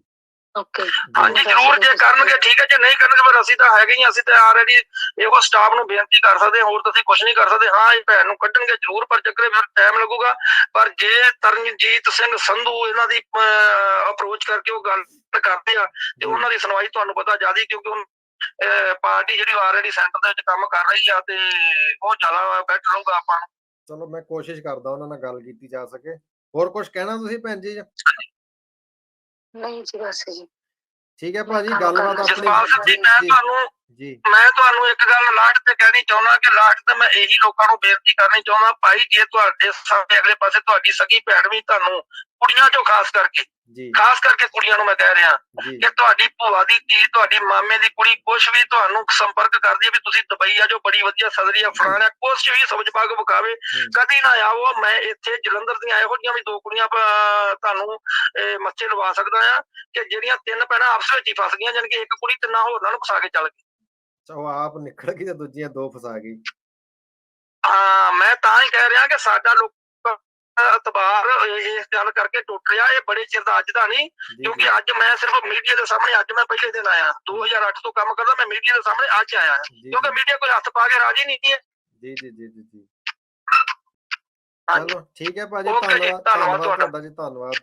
ਓਕੇ ਹਾਂਜੀ ਜੀ, ਜ਼ਰੂਰ ਜੇ ਕਰਨਗੇ ਠੀਕ ਹੈ ਜੇ ਨਹੀਂ ਕਰਨਗੇ ਪਰ ਅਸੀਂ ਤਾਂ ਹੈਗੇ ਹੀ ਹਾਂ, ਅਸੀਂ ਤਾਂ ਆਲਰੇਡੀ ਇਹੋ ਸਟਾਫ ਨੂੰ ਬੇਨਤੀ ਕਰ ਸਕਦੇ ਹਾਂ, ਹੋਰ ਤਾਂ ਅਸੀਂ ਕੁਝ ਨਹੀਂ ਕਰ ਸਕਦੇ। ਹਾਂ ਇਹ ਭੈਣ ਨੂੰ ਕੱਢਣਗੇ ਜ਼ਰੂਰ ਪਰ ਚੱਕਰੇ ਫਿਰ ਟਾਈਮ ਲੱਗੂਗਾ। ਪਰ ਜੇ ਤਰਨਜੀਤ ਸਿੰਘ ਸੰਧੂ ਇਹਨਾਂ ਦੀ ਅਪਰੋਚ ਕਰਕੇ ਉਹ ਗੱਲ ਕਰਦੇ ਆ ਤੇ। ਉਹਨਾਂ ਦੀ ਸੁਣਵਾਈ ਤੁਹਾਨੂੰ ਪਤਾ ਜਿਆਦੀ ਕਿਉਂਕਿ ਅਹ, ਪਾਰਟੀ ਜਿਹੜੀ ਆਲਰੇਡੀ ਸੈਂਟਰ ਦੇ ਵਿੱਚ ਕੰਮ ਕਰ ਰਹੀ ਆ ਤੇ ਉਹ ਜ਼ਿਆਦਾ ਬੈਟਰ ਰਹੂਗਾ ਆਪਾਂ ਨੂੰ। ਚਲੋ ਮੈਂ ਕੋਸ਼ਿਸ਼ ਕਰਦਾ ਉਹਨਾਂ ਨਾਲ ਗੱਲ ਕੀਤੀ ਜਾ ਸਕੇ। ਹੋਰ ਕੁਝ ਕਹਿਣਾ ਤੁਸੀਂ ਭੈਣ ਜੀ? ਨਹੀਂ ਜੀ ਬਸ ਜੀ ਠੀਕ ਹੈ ਭਾਜੀ ਗੱਲਬਾਤ। ਜਸਪਾਲ ਸਿੰਘ ਆਪਣੀ ਜੀ ਮੈਂ ਤੁਹਾਨੂੰ ਜੀ। ਮੈਂ ਤੁਹਾਨੂੰ ਇੱਕ ਗੱਲ ਲਾਸਟ ਤੇ ਕਹਿਣੀ ਚਾਹੁੰਦਾ ਕਿ ਲਾਸਟ ਤੇ ਮੈਂ ਇਹੀ ਲੋਕਾਂ ਨੂੰ ਬੇਨਤੀ ਕਰਨੀ ਚਾਹੁੰਦਾ ਭਾਈ ਜੇ ਤੁਹਾਡੇ ਸਾਹਮਣੇ ਅਗਲੇ ਪਾਸੇ ਤੁਹਾਡੀ ਸਗੀ ਭੈਣ ਵੀ ਤੁਹਾਨੂੰ ਕੁੜੀਆਂ ਚੋਂ ਖਾਸ ਕਰਕੇ ਜੀ। ਖਾਸ ਕਰਕੇ ਕੁੜੀਆਂ ਨੂੰ ਮੈਂ ਕਹਿ ਰਿਹਾ ਕਿ ਤੁਹਾਡੀ ਭੂਆ ਦੀ ਧੀ ਤੁਹਾਡੀ ਮਾਮੇ ਦੀ ਕੁੜੀ ਕੁਛ ਵੀ ਤੁਹਾਨੂੰ ਸੰਪਰਕ ਕਰਦੀ ਹੈ ਵੀ ਤੁਸੀਂ ਦੁਬਈ ਆ ਜੋ ਬੜੀ ਵਧੀਆ ਸਦਰੀ ਆ ਫਲਾਣਾ ਕੁਛ ਵੀ ਸਮਝ ਪਾ ਕੇ ਹੂੰ, ਕਦੀ ਨਾ ਆਵੋ ਮੈਂ ਇੱਥੇ ਜਲੰਧਰ ਦੀਆਂ ਇਹੋ ਜਿਹੀਆਂ ਵੀ ਦੋ ਕੁੜੀਆਂ ਤੁਹਾਨੂੰ ਮੱਥੇ ਲਵਾ ਸਕਦਾ ਆ ਕਿ ਜਿਹੜੀਆਂ ਤਿੰਨ ਭੈਣਾਂ ਆਪਸ ਵਿੱਚ ਹੀ ਫਸ ਗਈਆਂ ਜਾਣੀ ਕਿ ਇੱਕ ਕੁੜੀ ਤਿੰਨਾਂ ਹੋਰਨਾਂ ਨੂੰ ਫਸਾ ਕੇ ਚੱਲ ਗਈ। ਉਹ ਆਪ ਨਿਕਲ ਗਈ ਤੇ ਦੂਜੀਆਂ ਦੋ ਫਸਾ ਗਈ। ਹਾਂ ਮੈਂ ਤਾਂ ਹੀ ਕਹਿ ਰਿਹਾ ਕਿ ਸਾਡਾ ਲੋਕ ਇਤਬਾਰ ਇਸ ਗੱਲ ਕਰਕੇ ਟੁੱਟ ਰਿਹਾ ਇਹ ਬੜੇ ਚਿਰ ਦਾ ਅੱਜ ਦਾ ਨਹੀਂ ਕਿਉਂਕਿ ਅੱਜ ਮੈਂ ਸਿਰਫ ਮੀਡੀਆ ਦੇ ਸਾਹਮਣੇ ਅੱਜ ਮੈਂ ਪਹਿਲੇ ਦਿਨ ਆਇਆ। 2008 ਤੋਂ ਕੰਮ ਕਰਦਾ ਮੈਂ ਮੀਡੀਆ ਦੇ ਸਾਹਮਣੇ ਅੱਜ ਆਇਆ ਕਿਉਂਕਿ ਮੀਡੀਆ ਕੋਈ ਹੱਥ ਪਾ ਕੇ ਰਾਜੀ ਨਹੀਂ ਹੈ। ਜੀ ਜੀ ਜੀ ਜੀ ਚਲੋ ਠੀਕ ਹੈ ਭਾਜੀ ਧੰਨਵਾਦ। ਤੁਹਾਡਾ। ਜੀ ਧੰਨਵਾਦ।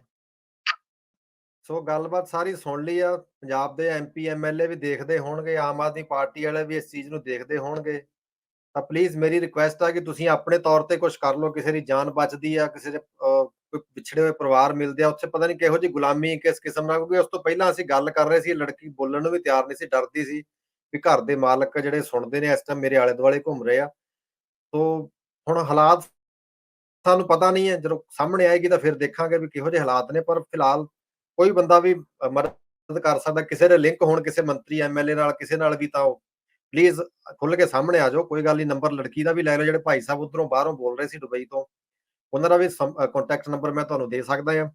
ਸੋ ਗੱਲਬਾਤ ਸਾਰੀ ਸੁਣ ਲਈ ਆ ਪੰਜਾਬ ਦੇ ਐਮਪੀ ਐਮਐਲਏ ਵੀ ਦੇਖਦੇ ਹੋਣਗੇ ਆਮ ਆਦਮੀ ਪਾਰਟੀ ਵਾਲੇ ਵੀ ਇਸ ਚੀਜ਼ ਨੂੰ ਦੇਖਦੇ ਹੋਣਗੇ। ਤਾਂ ਪਲੀਜ਼ ਮੇਰੀ ਰਿਕੁਐਸਟ ਆ ਕਿ ਤੁਸੀਂ ਆਪਣੇ ਤੌਰ ਤੇ ਕੁਝ ਕਰ ਲਓ ਕਿਸੇ ਦੀ ਜਾਨ ਬਚਦੀ ਆ ਕਿਸੇ ਦੇ ਕੋਈ ਵਿਛੜੇ ਹੋਏ ਪਰਿਵਾਰ ਮਿਲਦੇ ਆ ਉੱਥੇ ਪਤਾ ਨਹੀਂ ਕਿਹੋ ਜਿਹੀ ਗੁਲਾਮੀ ਕਿਸ ਕਿਸਮ ਨਾਲ ਕਿਉਂਕਿ ਉਸ ਤੋਂ ਪਹਿਲਾਂ ਅਸੀਂ ਗੱਲ ਕਰ ਰਹੇ ਸੀ ਲੜਕੀ ਬੋਲਣ ਨੂੰ ਵੀ ਤਿਆਰ ਨਹੀਂ ਸੀ ਡਰਦੀ ਸੀ ਵੀ ਘਰ ਦੇ ਮਾਲਕ ਜਿਹੜੇ ਸੁਣਦੇ ਨੇ ਇਸ ਟਾਈਮ ਮੇਰੇ ਆਲੇ ਦੁਆਲੇ ਘੁੰਮ ਰਹੇ ਆ। ਸੋ ਹੁਣ ਹਾਲਾਤ ਸਾਨੂੰ ਪਤਾ ਨਹੀਂ ਹੈ ਜਦੋਂ ਸਾਹਮਣੇ ਆਏਗੀ ਤਾਂ ਫਿਰ ਦੇਖਾਂਗੇ ਵੀ ਕਿਹੋ ਜਿਹੇ ਹਾਲਾਤ ਨੇ ਪਰ ਫਿਲਹਾਲ ਕੋਈ ਬੰਦਾ ਵੀ ਅ, ਮਦਦ ਕਰ ਸਕਦਾ ਕਿਸੇ ਦੇ ਲਿੰਕ ਹੋਣ ਕਿਸੇ ਮੰਤਰੀ ਐਮਐਲਏ ਨਾਲ ਕਿਸੇ ਨਾਲ ਵੀ ਤਾਂ ਉਹ ਪਲੀਜ਼ ਖੁੱਲ ਕੇ ਸਾਹਮਣੇ ਆ ਜਾਓ, ਕੋਈ ਗੱਲ ਨਹੀਂ ਨੰਬਰ ਲੜਕੀ ਦਾ ਵੀ ਲੈ ਲਓ, ਜਿਹੜੇ ਭਾਈ ਸਾਹਿਬ ਉਧਰੋਂ ਬਾਹਰੋਂ ਬੋਲ ਰਹੇ ਸੀ ਦੁਬਈ ਤੋਂ। ਉਹਨਾਂ ਦਾ ਵੀ ਕੰਟੈਕਟ ਨੰਬਰ ਮੈਂ ਤੁਹਾਨੂੰ ਦੇ ਸਕਦਾ ਹਾਂ।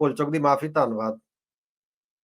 ਭੁੱਲ ਚੁੱਕ ਦੀ ਮਾਫੀ, ਧੰਨਵਾਦ।